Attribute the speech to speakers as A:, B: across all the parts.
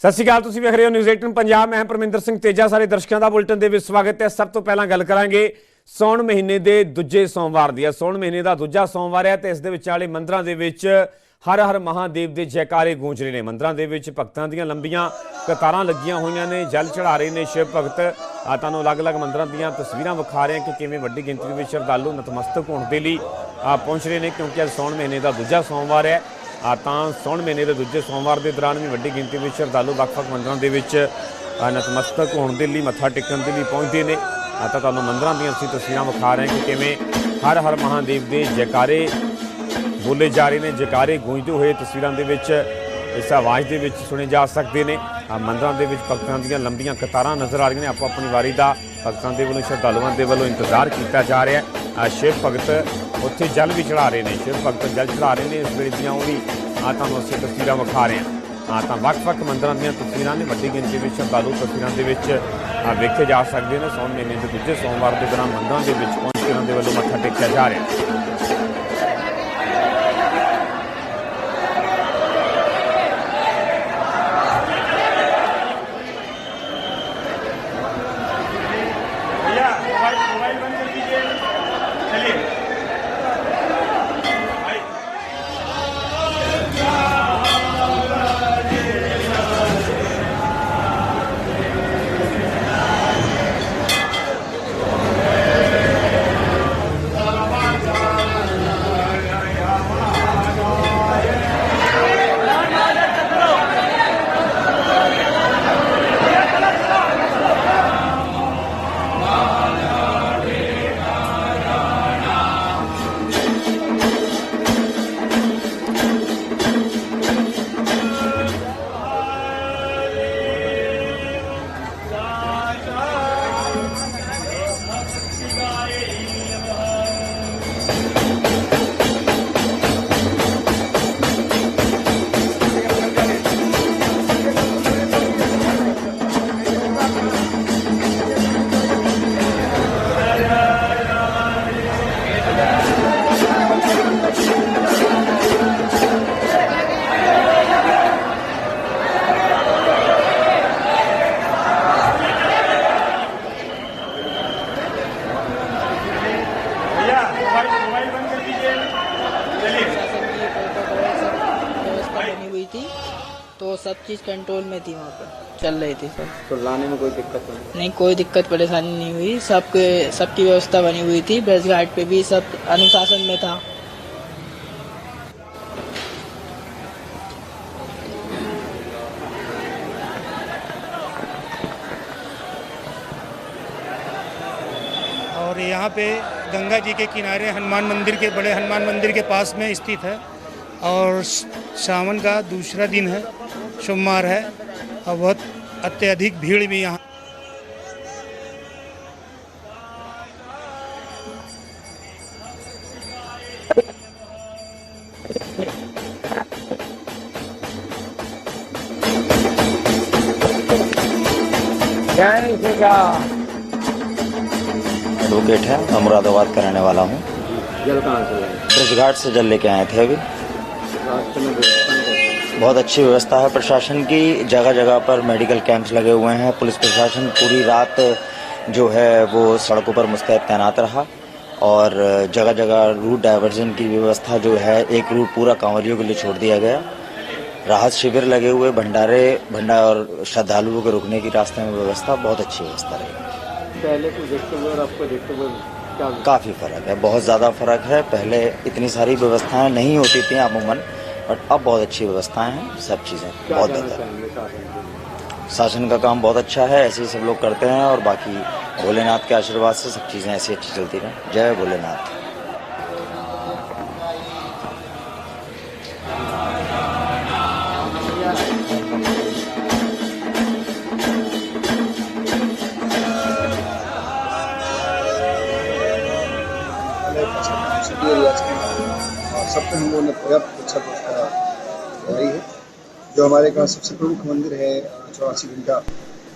A: ਸਤਿ ਸ਼੍ਰੀ ਅਕਾਲ, ਤੁਸੀਂ ਵੇਖ ਰਹੇ ਹੋ ਨਿਊਜ਼ 18 ਪੰਜਾਬ। ਮੈਂ ਪਰਮਿੰਦਰ ਸਿੰਘ ਤੇਜਾ। ਸਾਰੇ ਦਰਸ਼ਕਾਂ ਦਾ ਬੁਲਟਨ ਦੇ ਵਿੱਚ ਸਵਾਗਤ ਹੈ। ਸਭ ਤੋਂ ਪਹਿਲਾਂ ਗੱਲ ਕਰਾਂਗੇ ਸੌਣ ਮਹੀਨੇ ਦੇ ਦੂਜੇ ਸੋਮਵਾਰ ਦੀ। ਹੈ ਸੌਣ ਮਹੀਨੇ ਦਾ ਦੂਜਾ ਸੋਮਵਾਰ ਹੈ ਤੇ ਇਸ ਦੇ ਵਿਚਾਲੇ ਮੰਦਰਾਂ ਦੇ ਵਿੱਚ ਹਰ ਹਰ ਮਹਾਦੇਵ ਦੇ ਜੈਕਾਰੇ ਗੂੰਜ ਰਹੇ ਨੇ। ਮੰਦਰਾਂ ਦੇ ਵਿੱਚ ਭਗਤਾਂ ਦੀਆਂ ਲੰਬੀਆਂ ਕਤਾਰਾਂ ਲੱਗੀਆਂ ਹੋਈਆਂ ਨੇ, ਜਲ ਚੜਾ ਰਹੇ ਨੇ ਸ਼ਿਵ ਭਗਤ। ਆ ਤੁਹਾਨੂੰ ਅਲੱਗ-ਅਲੱਗ ਮੰਦਰਾਂ ਦੀਆਂ ਤਸਵੀਰਾਂ ਵਿਖਾ ਰਹੇ ਹਾਂ ਕਿ ਕਿਵੇਂ ਵੱਡੀ ਗਿਣਤੀ ਵਿੱਚ ਸ਼ਰਧਾਲੂ ਨਤਮਸਤਕ ਹੋਣ ਦੇ ਲਈ ਪਹੁੰਚ ਰਹੇ ਨੇ ਕਿਉਂਕਿ ਅੱਜ ਸੌਣ ਮਹੀਨੇ ਦਾ ਦੂਜਾ ਸੋਮਵਾਰ ਹੈ। ਤਾਂ ਸੌਣ ਮਹੀਨੇ ਦੇ ਦੂਜੇ ਸੋਮਵਾਰ ਦੇ ਦੌਰਾਨ ਵੀ ਵੱਡੀ ਗਿਣਤੀ ਵਿੱਚ ਸ਼ਰਧਾਲੂ ਵੱਖ-ਵੱਖ ਮੰਦਰਾਂ ਦੇ ਵਿੱਚ ਨਤਮਸਤਕ ਹੋਣ ਦੇ ਲਈ ਮੱਥਾ ਟੇਕਣ ਦੇ ਲਈ ਪਹੁੰਚਦੇ ਨੇ। ਤਾਂ ਤੁਹਾਨੂੰ ਮੰਦਰਾਂ ਦੀਆਂ ਅਸੀਂ ਤਸਵੀਰਾਂ ਵਿਖਾ ਰਹੇ ਹਾਂ ਕਿ ਕਿਵੇਂ ਹਰ ਹਰ ਮਹਾਦੇਵ ਦੇ ਜੈਕਾਰੇ ਬੋਲੇ ਜਾ ਰਹੇ ਨੇ, ਜੈਕਾਰੇ ਗੂੰਜਦੇ ਹੋਏ ਤਸਵੀਰਾਂ ਦੇ ਵਿੱਚ, ਇਸ ਆਵਾਜ਼ ਦੇ ਵਿੱਚ ਸੁਣੇ ਜਾ ਸਕਦੇ ਨੇ। ਮੰਦਰਾਂ ਦੇ ਵਿੱਚ ਭਗਤਾਂ ਦੀਆਂ ਲੰਬੀਆਂ ਕਤਾਰਾਂ ਨਜ਼ਰ ਆ ਰਹੀਆਂ ਨੇ ਆਪੋ ਆਪਣੀ ਵਾਰੀ ਦਾ ਭਗਤਾਂ ਦੇ ਵੱਲੋਂ, ਸ਼ਰਧਾਲੂਆਂ ਦੇ ਵੱਲੋਂ ਇੰਤਜ਼ਾਰ ਕੀਤਾ ਜਾ ਰਿਹਾ ਹੈ। ਸ਼ਿਵ ਭਗਤ ਉੱਥੇ ਜਲ ਵੀ ਚੜਾ ਰਹੇ ਨੇ, ਸ਼ਿਵ ਭਗਤ ਜਲ ਚੜਾ ਰਹੇ ਨੇ ਇਸ ਵੇਲੇ ਦੀਆਂ ਉਹ ਵੀ ਆ ਤੁਹਾਨੂੰ ਅਸੀਂ ਤਸਵੀਰਾਂ ਵਿਖਾ ਰਹੇ ਹਾਂ। ਆ ਤਾਂ ਵੱਖ-ਵੱਖ ਮੰਦਰਾਂ ਦੀਆਂ ਤਸਵੀਰਾਂ ਨੇ, ਵੱਡੀ ਗਿਣਤੀ ਵਿੱਚ ਸ਼ਰਧਾਲੂ ਤਸਵੀਰਾਂ ਦੇ ਵਿੱਚ ਵੇਖੇ ਜਾ ਸਕਦੇ ਨੇ। ਸੌਣ ਮਹੀਨੇ ਦੇ ਦੂਜੇ ਸੋਮਵਾਰ ਦੇ ਦੌਰਾਨ ਮੰਦਰਾਂ ਦੇ ਵਿੱਚ ਪਹੁੰਚ ਕੇ ਉਹਨਾਂ ਦੇ ਵੱਲੋਂ ਮੱਥਾ ਟੇਕਿਆ ਜਾ ਰਿਹਾ।
B: चीज़ कंट्रोल में थी वहाँ पर। चल रही थी सब।
C: तो लाने में कोई दिक्कत नहीं?
B: नहीं कोई दिक्कत परेशानी नहीं हुई। सबके सबकी व्यवस्था बनी हुई थी। ब्रज घाट पे भी सब अनुशासन में था।
D: और यहाँ पे गंगा जी के किनारे हनुमान मंदिर के बड़े हनुमान मंदिर के पास में स्थित है। और सावन का दूसरा दिन है। सोमवार है और बहुत अत्यधिक भीड़ भी यहाँ।
E: एडवोकेट है मैं मुरादाबाद का रहने वाला हूँ।
C: जल कहाँ से लाए
E: ब्रजघाट से जल लेके आए थे अभी। बहुत अच्छी व्यवस्था है। प्रशासन की जगह जगह पर मेडिकल कैंप्स लगे हुए हैं। पुलिस प्रशासन पूरी रात जो है वो सड़कों पर मुस्तैद तैनात रहा और जगह जगह रूट डाइवर्जन की व्यवस्था जो है एक रूट पूरा कांवरियों के लिए छोड़ दिया गया। राहत शिविर लगे हुए भंडारे भंडार और श्रद्धालुओं के रुकने की रास्ते में व्यवस्था बहुत अच्छी व्यवस्था रही।
C: पहले को देखते हुए और आपको देखते हुए
E: काफ़ी फ़र्क है बहुत ज़्यादा फ़र्क है। पहले इतनी सारी व्यवस्थाएँ नहीं होती थी अमूमन बट अब बहुत अच्छी व्यवस्थाएँ हैं सब चीज़ें बहुत बेहतर।
C: शासन का
E: काम बहुत अच्छा है ऐसे ही सब लोग करते हैं और बाकी भोलेनाथ के आशीर्वाद से सब चीज़ें ऐसी अच्छी चलती रहें। जय भोलेनाथ।
F: सब पे हम लोगों ने पर्याप्त अच्छा लगाई है जो हमारे यहाँ सबसे प्रमुख मंदिर है, चौरासी घंटा,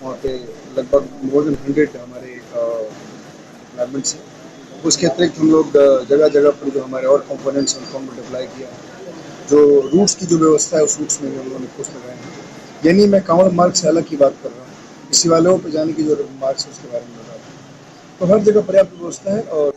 F: वहाँ पे लगभग मोर देन हंड्रेड हमारे गारमेंट्स हैं। उसके अतिरिक्त हम लोग जगह जगह पर जो हमारे और कंपोनेंट्स हैं, उनको हमने अप्लाई किया। जो रूट्स की जो व्यवस्था है, उस रूट्स में भी हम लोगों ने पोस्ट लगाए हैं। यानी मैं कांवड़ मार्ग से अलग की बात कर रहा हूँ। इसी वालों पर जाने की जो मार्ग है, उसके बारे में बता रहा हूँ। तो हर जगह पर्याप्त व्यवस्था है और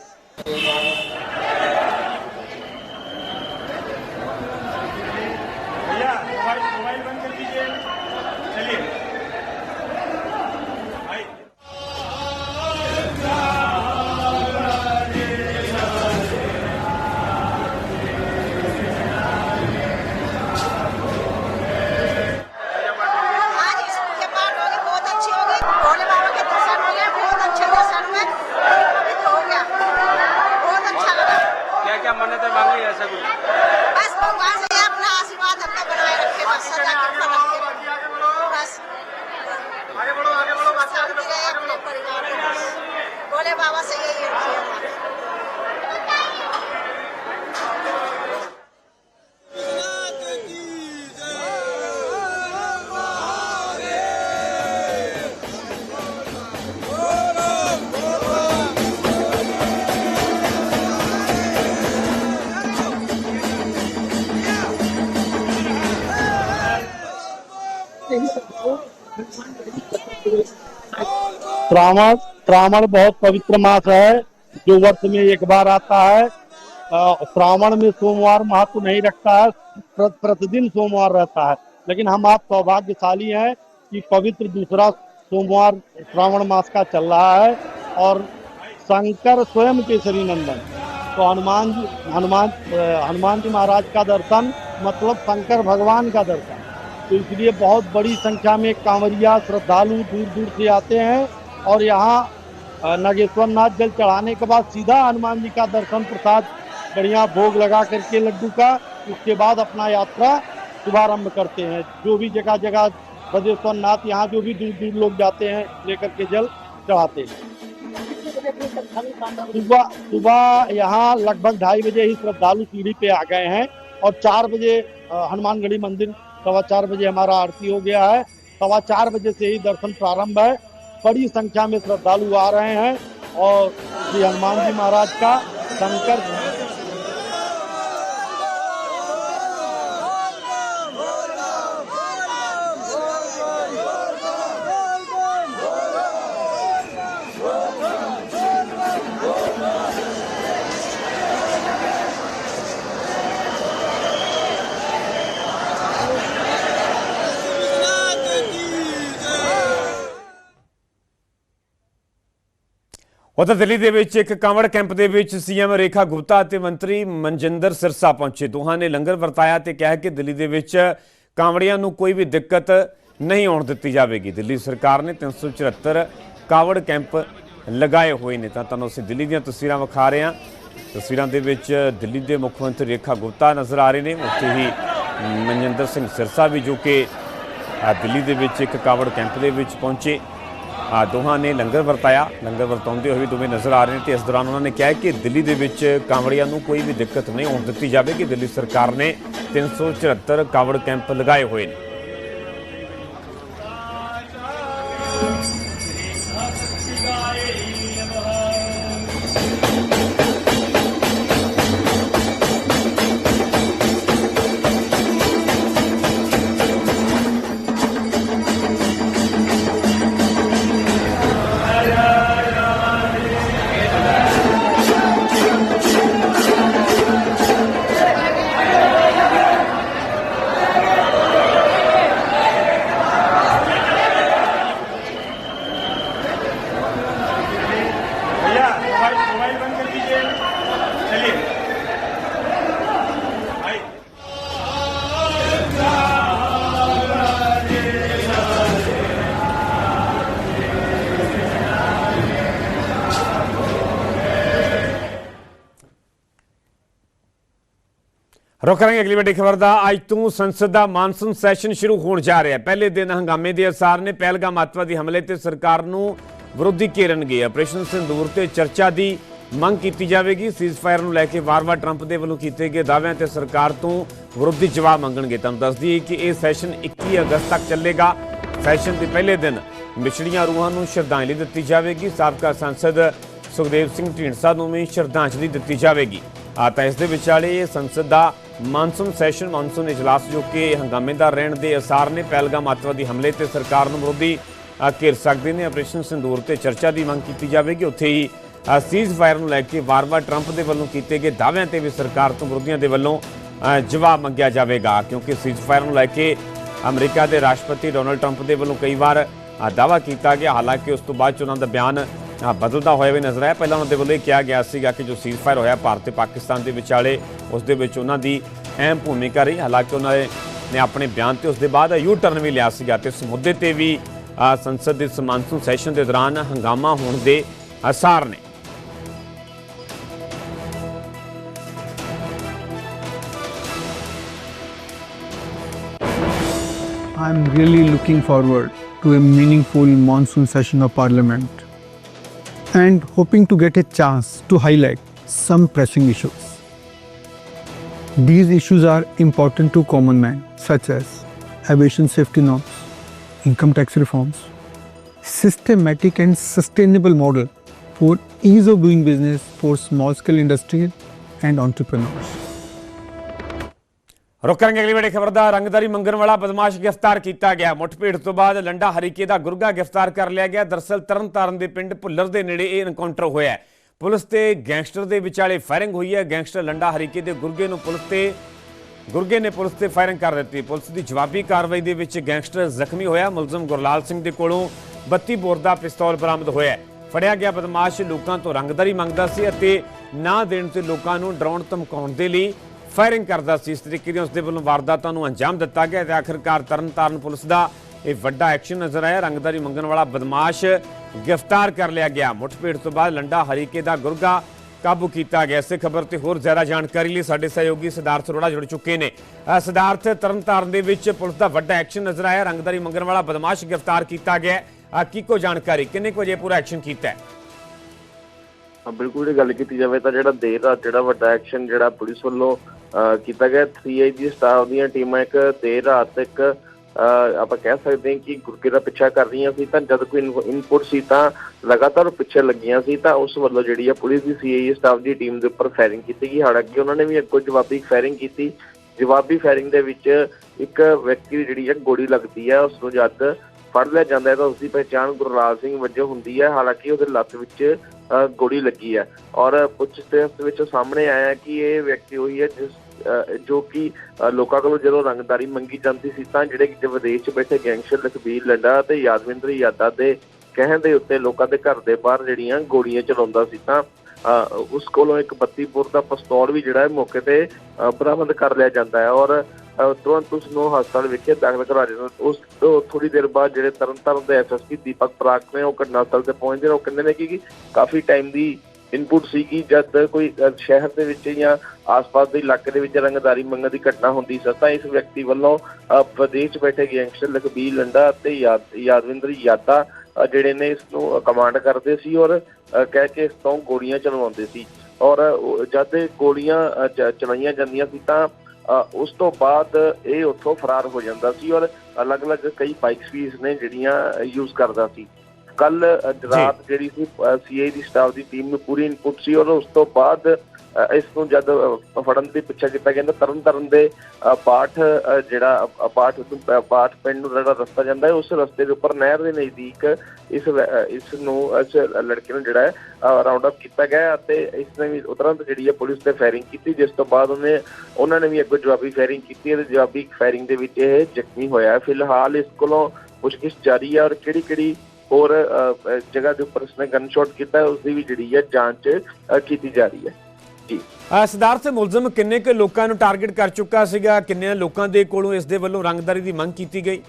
G: श्रावण श्रावण बहुत पवित्र मास है, जो वर्ष में एक बार आता है। श्रावण में सोमवार महत्व नहीं रखता है प्रतिदिन सोमवार रहता है। लेकिन हम आप सौभाग्यशाली हैं कि पवित्र दूसरा सोमवार श्रावण मास का चल रहा है, और शंकर स्वयं केसरी नंदन। तो हनुमान जी, हनुमान हनुमान जी महाराज का दर्शन मतलब शंकर भगवान का दर्शन। तो इसलिए बहुत बड़ी संख्या में कांवरिया श्रद्धालु दूर दूर से आते हैं। और यहाँ नागेश्वर नाथ जल चढ़ाने के बाद सीधा हनुमान जी का दर्शन प्रसाद, बढ़िया भोग लगा करके लड्डू का, उसके बाद अपना यात्रा शुभारंभ करते हैं। जो भी जगह जगह बदेश्वर नाथ यहाँ जो भी दूर दूर लोग जाते हैं, लेकर के जल चढ़ाते हैं। सुबह सुबह यहाँ लगभग ढाई बजे ही श्रद्धालु सीढ़ी पे आ गए हैं और चार बजे हनुमानगढ़ी मंदिर, सवा चार बजे हमारा आरती हो गया है। सवा चार बजे से ही दर्शन प्रारंभ है। बड़ी संख्या में श्रद्धालु आ रहे हैं और श्री हनुमान जी महाराज का शंकर
A: ਉਧਰ ਦਿੱਲੀ ਦੇ ਵਿੱਚ ਇੱਕ ਕਾਂਵੜ ਕੈਂਪ ਦੇ ਵਿੱਚ ਸੀਐਮ ਰੇਖਾ ਗੁਪਤਾ ਅਤੇ ਮੰਤਰੀ ਮਨਜਿੰਦਰ ਸਿਰਸਾ ਪਹੁੰਚੇ। ਦੋਹਾਂ ਨੇ ਲੰਗਰ ਵਰਤਾਇਆ ਤੇ ਕਿਹਾ ਕਿ ਦਿੱਲੀ ਦੇ ਵਿੱਚ ਕਾਂਵੜੀਆਂ ਨੂੰ ਕੋਈ ਵੀ ਦਿੱਕਤ ਨਹੀਂ ਆਉਣ ਦਿੱਤੀ ਜਾਵੇਗੀ। ਦਿੱਲੀ ਸਰਕਾਰ ਨੇ 374 ਕਾਵੜ ਕੈਂਪ ਲਗਾਏ ਹੋਏ ਨੇ। ਤਾਂ ਤੁਹਾਨੂੰ ਅਸੀਂ ਦਿੱਲੀ ਦੀਆਂ ਤਸਵੀਰਾਂ ਵਿਖਾ ਰਹੇ ਹਾਂ। ਤਸਵੀਰਾਂ ਦੇ ਵਿੱਚ ਦਿੱਲੀ ਦੇ ਮੁੱਖ ਮੰਤਰੀ ਰੇਖਾ ਗੁਪਤਾ ਨਜ਼ਰ ਆ ਰਹੇ ਨੇ। ਉੱਥੇ ਹੀ ਮਨਜਿੰਦਰ ਸਿੰਘ ਸਿਰਸਾ ਵੀ ਜੋ ਕਿ ਦਿੱਲੀ ਦੇ ਵਿੱਚ ਇੱਕ ਕਾਵੜ ਕੈਂਪ ਦੇ ਵਿੱਚ ਪਹੁੰਚੇ। ਦੋਹਾਂ ਨੇ ਲੰਗਰ ਵਰਤਾਇਆ ਲੰਗਰ ਵਰਤਾਉਂਦੇ ਹੋਏ ਵੀ ਦੋਵੇਂ ਨਜ਼ਰ ਆ ਰਹੇ ਨੇ ਤੇ ਇਸ ਦੌਰਾਨ ਉਹਨਾਂ ਨੇ ਕਿਹਾ ਕਿ ਦਿੱਲੀ ਦੇ ਵਿੱਚ ਕਾਂਵੜੀਆਂ ਨੂੰ ਕੋਈ ਵੀ ਦਿੱਕਤ ਨਹੀਂ ਹੋਣ ਦਿੱਤੀ ਜਾਵੇਗੀ ਦਿੱਲੀ ਸਰਕਾਰ ਨੇ 374 ਕਾਵੜ ਕੈਂਪ ਲਗਾਏ ਹੋਏ ਨੇ
H: भैया
A: ਰੁਕ ਕਰਾਂਗੇ ਅਗਲੀ ਵੱਡੀ ਖਬਰ ਦਾ ਅੱਜ ਤੋਂ ਸੰਸਦ ਦਾ ਮਾਨਸੂਨ ਸੈਸ਼ਨ ਸ਼ੁਰੂ ਹੋਣ ਜਾ ਰਿਹਾ ਹੈ। ਪਹਿਲੇ ਦਿਨ ਹੰਗਾਮੇ ਦੇ ਅਸਾਰ ਨੇ ਪਹਿਲਗਾਮ ਅੱਤਵਾਦੀ ਹਮਲੇ ਤੇ ਸਰਕਾਰ ਨੂੰ ਵਿਰੋਧੀ ਘੇਰਨਗੇ। ਆਪਰੇਸ਼ਨ ਸਿੰਦੂਰ ਤੇ ਚਰਚਾ ਦੀ ਮੰਗ ਕੀਤੀ ਜਾਵੇਗੀ। ਸੀਜ਼ਫਾਇਰ ਨੂੰ ਲੈ ਕੇ ਵਾਰ-ਵਾਰ ਟਰੰਪ ਦੇ ਵੱਲੋਂ ਕੀਤੇ ਗਏ ਦਾਅਵਿਆਂ ਤੇ ਸਰਕਾਰ ਤੋਂ ਵਿਰੋਧੀ ਜਵਾਬ ਮੰਗਣਗੇ। ਤੁਹਾਨੂੰ ਦੱਸ ਦਈਏ ਕਿ ਇਹ ਸੈਸ਼ਨ 21 ਅਗਸਤ ਤੱਕ ਚੱਲੇਗਾ। ਸੈਸ਼ਨ ਦੇ ਪਹਿਲੇ ਦਿਨ ਮਿਛੜੀਆਂ ਰੂਹਾਂ ਨੂੰ ਸ਼ਰਧਾਂਜਲੀ ਦਿੱਤੀ ਜਾਵੇਗੀ। ਸਾਬਕਾ ਸੰਸਦ ਸੁਖਦੇਵ ਸਿੰਘ ਢੀਂਡਸਾ ਨੂੰ ਵੀ ਸ਼ਰਧਾਂਜਲੀ ਦਿੱਤੀ ਜਾਵੇਗੀ। ਤਾਂ ਇਸ ਦੇ ਵਿਚਾਲੇ ਸੰਸਦ ਦਾ ਮਾਨਸੂਨ ਸੈਸ਼ਨ, ਮਾਨਸੂਨ ਇਜਲਾਸ ਜੋ ਕਿ ਹੰਗਾਮੇਦਾਰ ਰਹਿਣ ਦੇ ਅਸਾਰ ਨੇ, ਪਹਿਲਗਾਮ ਅੱਤਵਾਦੀ ਹਮਲੇ ਤੇ ਸਰਕਾਰ ਨੂੰ ਵਿਰੋਧੀ ਘਿਰ ਸਕਦੇ ਨੇ। ਆਪਰੇਸ਼ਨ ਸਿੰਦੂਰ ਤੇ ਚਰਚਾ ਦੀ ਮੰਗ ਕੀਤੀ ਜਾਵੇਗੀ। ਉੱਥੇ ਹੀ ਸੀਜ਼ ਫਾਇਰ ਨੂੰ ਲੈ ਕੇ ਵਾਰ-ਵਾਰ ਟਰੰਪ ਦੇ ਵੱਲੋਂ ਕੀਤੇ ਗਏ ਦਾਅਵਿਆਂ ਤੇ ਵੀ ਸਰਕਾਰ ਤੋਂ ਵਿਰੋਧੀਆਂ ਦੇ ਵੱਲੋਂ ਜਵਾਬ ਮੰਗਿਆ ਜਾਵੇਗਾ ਕਿਉਂਕਿ ਸੀਜ਼ ਫਾਇਰ ਨੂੰ ਲੈ ਕੇ ਅਮਰੀਕਾ ਦੇ ਰਾਸ਼ਟਰਪਤੀ ਡੋਨਲਡ ਟਰੰਪ ਦੇ ਵੱਲੋਂ ਕਈ ਵਾਰ ਦਾਅਵਾ ਕੀਤਾ ਗਿਆ। ਹਾਲਾਂਕਿ ਉਸ ਤੋਂ ਬਾਅਦ 'ਚ ਉਹਨਾਂ ਦਾ ਬਿਆਨ ਅ, ਬਦਲਦਾ ਹੋਇਆ ਵੀ ਨਜ਼ਰ ਆਇਆ। ਪਹਿਲਾਂ ਉਹਨਾਂ ਦੇ ਵੱਲੋਂ ਇਹ ਕਿਹਾ ਗਿਆ ਸੀਗਾ ਕਿ ਜੋ ਸੀਜ਼ ਫਾਇਰ ਹੋਇਆ ਭਾਰਤ ਤੇ ਪਾਕਿਸਤਾਨ ਦੇ ਵਿਚਾਲੇ ਉਸ ਦੇ ਵਿੱਚ ਉਹਨਾਂ ਦੀ ਅਹਿਮ ਭੂਮਿਕਾ ਰਹੀ। ਹਾਲਾਂਕਿ ਉਹਨਾਂ ਨੇ- ਆਪਣੇ ਬਿਆਨ ਤੇ ਉਸ ਦੇ ਬਾਅਦ ਯੂ ਟਰਨ ਵੀ ਲਿਆ ਸੀਗਾ ਤੇ ਇਸ ਮੁੱਦੇ ਤੇ ਵੀ ਸੰਸਦ ਦੇ ਇਸ ਮਾਨਸੂਨ ਸੈਸ਼ਨ ਦੇ ਦੌਰਾਨ ਹੰਗਾਮਾ ਹੋਣ ਦੇ ਅਸਾਰ ਨੇ।
I: I'm really looking forward to a meaningful monsoon session of Parliament. And hoping to get a chance to highlight some pressing issues. These issues are important to common man, such as aviation safety norms, income tax reforms, systematic and sustainable model for ease of doing business for small scale industry and entrepreneurs.
A: ਰੁਕ ਕਰਾਂਗੇ ਅਗਲੀ ਵੱਡੀ ਖਬਰ ਦਾ ਰੰਗਦਾਰੀ ਮੰਗਣ ਵਾਲਾ ਬਦਮਾਸ਼ ਗ੍ਰਿਫਤਾਰ ਕੀਤਾ ਗਿਆ। ਮੁੱਠਭੇੜ ਤੋਂ ਬਾਅਦ ਲੰਡਾ ਹਰੀਕੇ ਦਾ ਗੁਰਗਾ ਗ੍ਰਿਫਤਾਰ ਕਰ ਲਿਆ ਗਿਆ। ਦਰਸਲ ਤਰਨਤਾਰਨ ਦੇ ਪਿੰਡ ਭੁੱਲਰ ਦੇ ਨੇੜੇ ਇਹ ਐਨਕਾਊਂਟਰ ਹੋਇਆ ਪੁਲਿਸ ਤੇ ਗੈਂਗਸਟਰ ਦੇ ਵਿਚਾਲੇ ਫਾਇਰਿੰਗ ਹੋਈ ਹੈ। ਗੈਂਗਸਟਰ ਲੰਡਾ ਹਰੀਕੇ ਦੇ ਗੁਰਗੇ ਨੂੰ ਪੁਲਿਸ ਤੇ ਗੁਰਗੇ ਨੇ ਪੁਲਿਸ ਤੇ ਫਾਇਰਿੰਗ ਕਰ ਦਿੱਤੀ। ਪੁਲਿਸ ਦੀ ਜਵਾਬੀ ਕਾਰਵਾਈ ਦੇ ਵਿੱਚ ਗੈਂਗਸਟਰ ਜ਼ਖਮੀ ਹੋਇਆ। ਮੁਲਜ਼ਮ ਗੁਰਲਾਲ ਸਿੰਘ ਦੇ ਕੋਲੋਂ 32 ਬੋਰ ਦਾ ਪਿਸਤੌਲ ਬਰਾਮਦ ਹੋਇਆ ਫੜਿਆ ਗਿਆ ਬਦਮਾਸ਼ ਲੋਕਾਂ ਤੋਂ ਰੰਗਦਾਰੀ ਮੰਗਦਾ ਸੀ ਅਤੇ ਨਾ ਦੇਣ ਤੇ ਲੋਕਾਂ ਨੂੰ ਡਰਾਉਣ ਧਮਕਾਉਣ ਦੇ ਲਈ ਫਾਇਰਿੰਗ ਕਰਦਾ ਸੀ। ਇਸ ਤਰੀਕੇ ਦੀ ਉਸ ਦੇ ਵੱਲੋਂ ਵਾਰਦਾਤਾਂ ਨੂੰ ਅੰਜਾਮ ਦਿੱਤਾ ਗਿਆ ਤੇ ਆਖਿਰਕਾਰ ਤਰਨਤਾਰਨ ਪੁਲਿਸ ਦਾ ਇਹ ਵੱਡਾ ਐਕਸ਼ਨ ਨਜ਼ਰ ਆਇਆ। ਰੰਗਦਾਰੀ ਮੰਗਣ ਵਾਲਾ ਬਦਮਾਸ਼ ਗ੍ਰਿਫਤਾਰ ਕਰ ਲਿਆ ਗਿਆ। ਮੁੱਠਭੇੜ ਤੋਂ ਬਾਅਦ ਲੰਡਾ ਹਰੀਕੇ ਦਾ ਗੁਰਗਾ ਕਾਬੂ ਕੀਤਾ ਗਿਆ। ਇਸੇ ਖਬਰ ਤੇ ਹੋਰ ਜ਼ਿਆਦਾ ਜਾਣਕਾਰੀ ਲਈ ਸਾਡੇ ਸਹਿਯੋਗੀ ਸਿਧਾਰਥ ਅਰੋੜਾ ਜੁੜ ਚੁੱਕੇ ਨੇ। ਅ, ਤਰਨਤਾਰਨ ਦੇ ਵਿੱਚ ਪੁਲਿਸ ਦਾ ਵੱਡਾ ਐਕਸ਼ਨ ਨਜ਼ਰ ਆਇਆ। ਰੰਗਦਾਰੀ ਮੰਗਣ ਵਾਲਾ ਬਦਮਾਸ਼ ਗ੍ਰਿਫਤਾਰ ਕੀਤਾ ਗਿਆ। ਅ, ਕੀ ਕੋ ਜਾਣਕਾਰੀ? ਕਿੰਨੇ ਕੁ ਵਜੇ ਪੂਰਾ ਐਕਸ਼ਨ ਕੀਤਾ ਹੈ?
J: ਬਿਲਕੁਲ ਜੇ ਗੱਲ ਕੀਤੀ ਜਾਵੇ ਤਾਂ ਜਿਹੜਾ ਦੇਰ ਰਾਤ ਜਿਹੜਾ ਵੱਡਾ ਐਕਸ਼ਨ ਜਿਹੜਾ ਪੁਲਿਸ ਵੱਲੋਂ ਕੀਤਾ ਗਿਆ 3 ਸਟਾਫ ਦੀਆਂ ਟੀਮਾਂ ਇੱਕ ਦੇਰ ਰਾਤ ਇੱਕ ਆਪਾਂ ਕਹਿ ਸਕਦੇ ਹਾਂ ਕਿ ਗੁਰਕੇ ਦਾ ਪਿੱਛਾ ਕਰ ਰਹੀਆਂ ਸੀ, ਤਾਂ ਜਦ ਕੋਈ ਇਨਪੁਟ ਸੀ ਤਾਂ ਲਗਾਤਾਰ ਪਿੱਛੇ ਲੱਗੀਆਂ ਸੀ, ਤਾਂ ਉਸ ਵੱਲੋਂ ਜਿਹੜੀ ਆ ਪੁਲਿਸ ਦੀ ਸੀਆਈਏ ਸਟਾਫ ਦੀ ਟੀਮ ਦੇ ਉੱਪਰ ਫਾਇਰਿੰਗ ਕੀਤੀ ਗਈ। ਹਾਲਾਂਕਿ ਉਹਨਾਂ ਨੇ ਵੀ ਅੱਗੋਂ ਜਵਾਬੀ ਫਾਇਰਿੰਗ ਕੀਤੀ। ਜਵਾਬੀ ਫਾਇਰਿੰਗ ਦੇ ਵਿੱਚ ਇੱਕ ਵਿਅਕਤੀ ਜਿਹੜੀ ਹੈ ਗੋਲੀ ਲੱਗਦੀ ਹੈ ਉਸ ਨੂੰ ਜਦ ਫੜ ਲਿਆ ਜਾਂਦਾ ਹੈ ਤਾਂ ਉਸ ਦੀ ਪਹਿਚਾਣ ਗੁਰਲਾਲ ਸਿੰਘ ਵਜੋਂ ਹੁੰਦੀ ਹੈ ਹਾਲਾਂਕਿ ਉਹਦੇ ਲੱਤ ਵਿੱਚ ਗੋਲੀ ਲੱਗੀ ਹੈ ਔਰ ਪੁੱਛ ਟੈਸਟ ਵਿੱਚ ਸਾਹਮਣੇ ਆਇਆ ਕਿ ਇਹ ਵਿਅਕਤੀ ਉਹੀ ਹੈ ਜਿਸ ਜੋ ਕਿ ਲੋਕਾਂ ਕੋਲੋਂ ਜਦੋਂ ਰੰਗਦਾਰੀ ਮੰਗੀ ਜਾਂਦੀ ਸੀ ਤਾਂ ਜਿਹੜੇ ਕਿ ਵਿਦੇਸ਼ 'ਚ ਬੈਠੇ ਗੈਂਗਸਟਰ ਲਖਬੀਰ ਲੰਡਾ ਤੇ ਯਾਦਵਿੰਦਰ ਯਾਦਾ ਦੇ ਕਹਿਣ ਦੇ ਉੱਤੇ ਲੋਕਾਂ ਦੇ ਘਰ ਦੇ ਬਾਹਰ ਜਿਹੜੀਆਂ ਗੋਲੀਆਂ ਚਲਾਉਂਦਾ ਸੀ ਤਾਂ ਅ, ਉਸ ਕੋਲੋਂ ਇੱਕ 32 ਬੋਰ ਦਾ ਪਿਸਤੌਲ ਵੀ ਜਿਹੜਾ ਹੈ ਮੌਕੇ ਤੇ ਬਰਾਮਦ ਕਰ ਲਿਆ ਜਾਂਦਾ ਹੈ। ਔਰ ਤੁਰੰਤ ਉਸ ਨੂੰ ਹਸਪਤਾਲ ਵਿਖੇ ਦਾਖਲ ਕਰਾ ਦਿੱਤਾ। ਉਸ ਥੋੜੀ ਦੇਰ ਬਾਅਦ ਜਿਹੜੇ ਤਰਨਤਾਰਨ ਦੇ ਐਸਐਸਪੀ ਦੀਪਕ ਪ੍ਰਾਕ ਨੇ ਉਹ ਘਟਨਾ ਸਥਲ ਤੇ ਪਹੁੰਚਦੇ ਨੇ ਉਹ ਕਹਿੰਦੇ ਨੇ ਕਿ ਕਾਫੀ ਟਾਈਮ ਦੀ ਇਨਪੁਟ ਸੀ ਕਿ ਜਦ ਕੋਈ ਸ਼ਹਿਰ ਦੇ ਵਿੱਚ ਜਾਂ ਆਸ-ਪਾਸ ਦੇ ਇਲਾਕੇ ਦੇ ਵਿੱਚ ਰੰਗਦਾਰੀ ਮੰਗਣ ਦੀ ਘਟਨਾ ਹੁੰਦੀ ਸੀ, ਤਾਂ ਇਸ ਵਿਅਕਤੀ ਵੱਲੋਂ ਪ੍ਰਦੇਸ਼ 'ਚ ਬੈਠੇ ਗੈਂਗਸਟਰ ਲਖਬੀਰ ਲੰਡਾ ਅਤੇ ਯਾਦਵਿੰਦਰ ਯਾਦਾ ਜਿਹੜੇ ਨੇ ਇਸ ਨੂੰ ਕਮਾਂਡ ਕਰਦੇ ਸੀ ਔਰ ਕਹਿ ਕੇ ਇਸ ਤੋਂ ਗੋਲੀਆਂ ਚਲਵਾਉਂਦੇ ਸੀ। ਔਰ ਜਦ ਗੋਲੀਆਂ ਚਲਾਈਆਂ ਜਾਂਦੀਆਂ ਸੀ ਤਾਂ ਉਸ ਤੋਂ ਬਾਅਦ ਇਹ ਉੱਥੋਂ ਫਰਾਰ ਹੋ ਜਾਂਦਾ ਸੀ ਔਰ ਅਲੱਗ-ਅਲੱਗ ਕਈ ਬਾਈਕਸ ਵੀ ਇਸਨੇ ਜਿਹੜੀਆਂ ਯੂਜ਼ ਕਰਦਾ ਸੀ। ਕੱਲ ਰਾਤ ਜਿਹੜੀ ਸੀ ਸੀਆਈ ਦੀ ਸਟਾਫ ਦੀ ਟੀਮ ਨੂੰ ਪੂਰੀ ਇਨਪੁਟ ਸੀ ਔਰ ਉਸ ਤੋਂ ਬਾਅਦ ਇਸ ਨੂੰ ਜਦ ਫੜਨ ਦੀ ਪਿੱਛਾ ਕੀਤਾ ਗਿਆ ਤਾਂ ਤਰਨ ਤਰਨ ਦੇ ਪਾਠ ਜਿਹੜਾ ਪਾਠ ਪਾਠ ਪਿੰਡ ਨੂੰ ਜਿਹੜਾ ਰਸਤਾ ਜਾਂਦਾ ਹੈ, ਉਸ ਰਸਤੇ ਦੇ ਉੱਪਰ ਨਹਿਰ ਦੇ ਨਜ਼ਦੀਕ ਇਸ ਇਸ ਨੂੰ, ਇਸ ਲੜਕੇ ਨੂੰ ਜਿਹੜਾ ਹੈ ਰਾਉਂਡ ਅਪ ਕੀਤਾ ਗਿਆ ਅਤੇ ਇਸ ਨੇ ਵੀ ਉਤਰੰਤ ਜਿਹੜੀ ਹੈ ਪੁਲਿਸ ਤੇ ਫਾਇਰਿੰਗ ਕੀਤੀ, ਜਿਸ ਤੋਂ ਬਾਅਦ ਉਹਨੇ, ਉਹਨਾਂ ਨੇ ਵੀ ਅੱਗੋਂ ਜਵਾਬੀ ਫਾਇਰਿੰਗ ਕੀਤੀ ਹੈ ਤੇ ਜਵਾਬੀ ਫਾਇਰਿੰਗ ਦੇ ਵਿੱਚ ਇਹ ਜ਼ਖਮੀ ਹੋਇਆ ਫਿਲਹਾਲ ਇਸ ਕੋਲੋਂ ਪੁੱਛਗਿੱਛ ਜਾਰੀ ਹੈ ਔਰ ਕਿਹੜੀ ਕਿਹੜੀ ਹੋਰ ਜਗ੍ਹਾ ਦੇ ਉੱਪਰ ਇਸਨੇ ਗਨ ਸ਼ਾਟ ਕੀਤਾ ਹੈ, ਉਸ ਦੀ ਵੀ ਜਿਹੜੀ ਹੈ ਜਾਂਚ ਕੀਤੀ ਜਾ ਰਹੀ ਹੈ। ਜੀ
A: ਅ, ਸਿਧਾਰਥ ਮੁਲਜ਼ਮ ਕਿੰਨੇ ਕੁ ਲੋਕਾਂ ਨੂੰ ਟਾਰਗੇਟ ਕਰ ਚੁੱਕਾ ਸੀਗਾ? ਕਿੰਨੇ ਲੋਕਾਂ ਦੇ ਕੋਲੋਂ ਇਸ ਦੇ ਵੱਲੋਂ ਰੰਗਦਾਰੀ ਦੀ ਮੰਗ ਕੀਤੀ ਗਈ?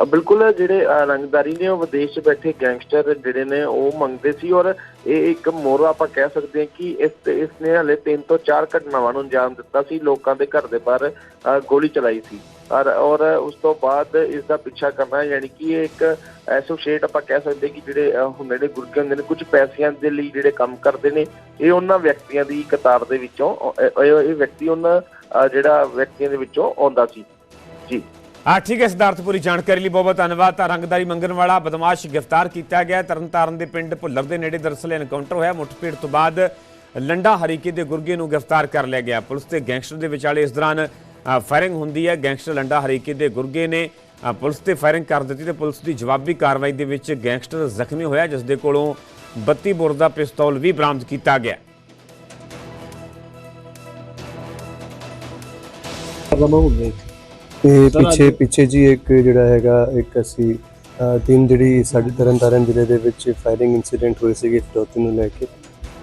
J: ਬਿਲਕੁਲ ਜਿਹੜੇ ਰੰਗਦਾਰੀ ਨੇ ਉਹ ਵਿਦੇਸ਼ 'ਚ ਬੈਠੇ ਗੈਂਗਸਟਰ ਜਿਹੜੇ ਨੇ ਉਹ ਮੰਗਦੇ ਸੀ ਔਰ ਇਹ ਇੱਕ ਮੋਰਾ ਆਪਾਂ ਕਹਿ ਸਕਦੇ ਹਾਂ ਕਿ ਇਸ ਇਸ ਨੇ ਹਲੇ ਤਿੰਨ ਤੋਂ ਚਾਰ ਘਟਨਾਵਾਂ ਨੂੰ ਅੰਜਾਮ ਦਿੱਤਾ ਸੀ ਲੋਕਾਂ ਦੇ ਘਰ ਦੇ ਬਾਹਰ ਗੋਲੀ ਚਲਾਈ ਸੀ। ਔਰ ਔਰ ਉਸ ਤੋਂ ਬਾਅਦ ਇਸ ਦਾ ਪਿੱਛਾ ਕਰਨਾ ਯਾਨੀ ਕਿ ਇਹ ਇੱਕ ਐਸੋਸੀਏਟ ਆਪਾਂ ਕਹਿ ਸਕਦੇ ਕਿ ਜਿਹੜੇ ਅ, ਹੁੰਦੇ ਨੇ ਗੁਰਗੇ ਹੁੰਦੇ ਨੇ ਕੁਝ ਪੈਸਿਆਂ ਦੇ ਲਈ ਜਿਹੜੇ ਕੰਮ ਕਰਦੇ ਨੇ ਇਹ ਉਹਨਾਂ ਵਿਅਕਤੀਆਂ ਦੀ ਕਤਾਰ ਦੇ ਵਿੱਚੋਂ ਇਹ ਵਿਅਕਤੀ ਉਹਨਾਂ ਜਿਹੜਾ ਵਿਅਕਤੀਆਂ ਦੇ ਵਿੱਚੋਂ ਆਉਂਦਾ ਸੀ। ਜੀ।
A: ਆ ਠੀਕ ਹੈ, ਸਿਧਾਰਥ, ਪੂਰੀ ਜਾਣਕਾਰੀ ਲਈ ਬਹੁਤ ਬਹੁਤ ਧੰਨਵਾਦ। ਤਾਂ ਰੰਗਦਾਰੀ ਮੰਗਣ ਵਾਲਾ ਬਦਮਾਸ਼ ਗ੍ਰਿਫਤਾਰ ਕੀਤਾ ਗਿਆ। ਤਰਨਤਾਰਨ ਦੇ ਪਿੰਡ ਭੁੱਲਰ ਦੇ ਨੇੜੇ ਦਰਸਲ ਐਨਕਾਊਂਟਰ ਹੋਇਆ। ਮੁੱਠਭੇੜ ਤੋਂ ਬਾਅਦ ਲੰਡਾ ਹਰੀਕੇ ਦੇ ਗੁਰਗੇ ਨੂੰ ਗ੍ਰਿਫਤਾਰ ਕਰ ਲਿਆ ਗਿਆ। ਪੁਲਿਸ ਤੇ ਗੈਂਗਸਟਰ ਦੇ ਵਿਚਾਲੇ ਇਸ ਦੌਰਾਨ ਫਾਇਰਿੰਗ ਹੁੰਦੀ ਹੈ। ਗੈਂਗਸਟਰ ਲੰਡਾ ਹਰੀਕੇ ਦੇ ਗੁਰਗੇ ਨੇ ਪੁਲਿਸ ਤੇ ਫਾਇਰਿੰਗ ਕਰ ਦਿੱਤੀ ਤੇ ਪੁਲਿਸ ਦੀ ਜਵਾਬੀ ਕਾਰਵਾਈ ਦੇ ਵਿੱਚ ਗੈਂਗਸਟਰ ਜ਼ਖਮੀ ਹੋਇਆ, ਜਿਸ ਦੇ ਕੋਲੋਂ 32 ਬੋਰ ਦਾ ਪਿਸਤੌਲ ਵੀ ਬਰਾਮਦ ਕੀਤਾ ਗਿਆ।
K: ਤੇ ਪਿੱਛੇ ਪਿੱਛੇ ਜੀ ਇੱਕ ਜਿਹੜਾ ਹੈਗਾ ਇੱਕ ਅਸੀਂ ਦਿਨ ਜਿਹੜੀ ਸਾਡੇ ਤਰਨਤਾਰਨ ਜ਼ਿਲ੍ਹੇ ਦੇ ਵਿੱਚ ਫਾਇਰਿੰਗ ਇਨਸੀਡੈਂਟ ਹੋਏ ਸੀਗੇ ਫਿਰੌਤੀ ਨੂੰ ਲੈ ਕੇ।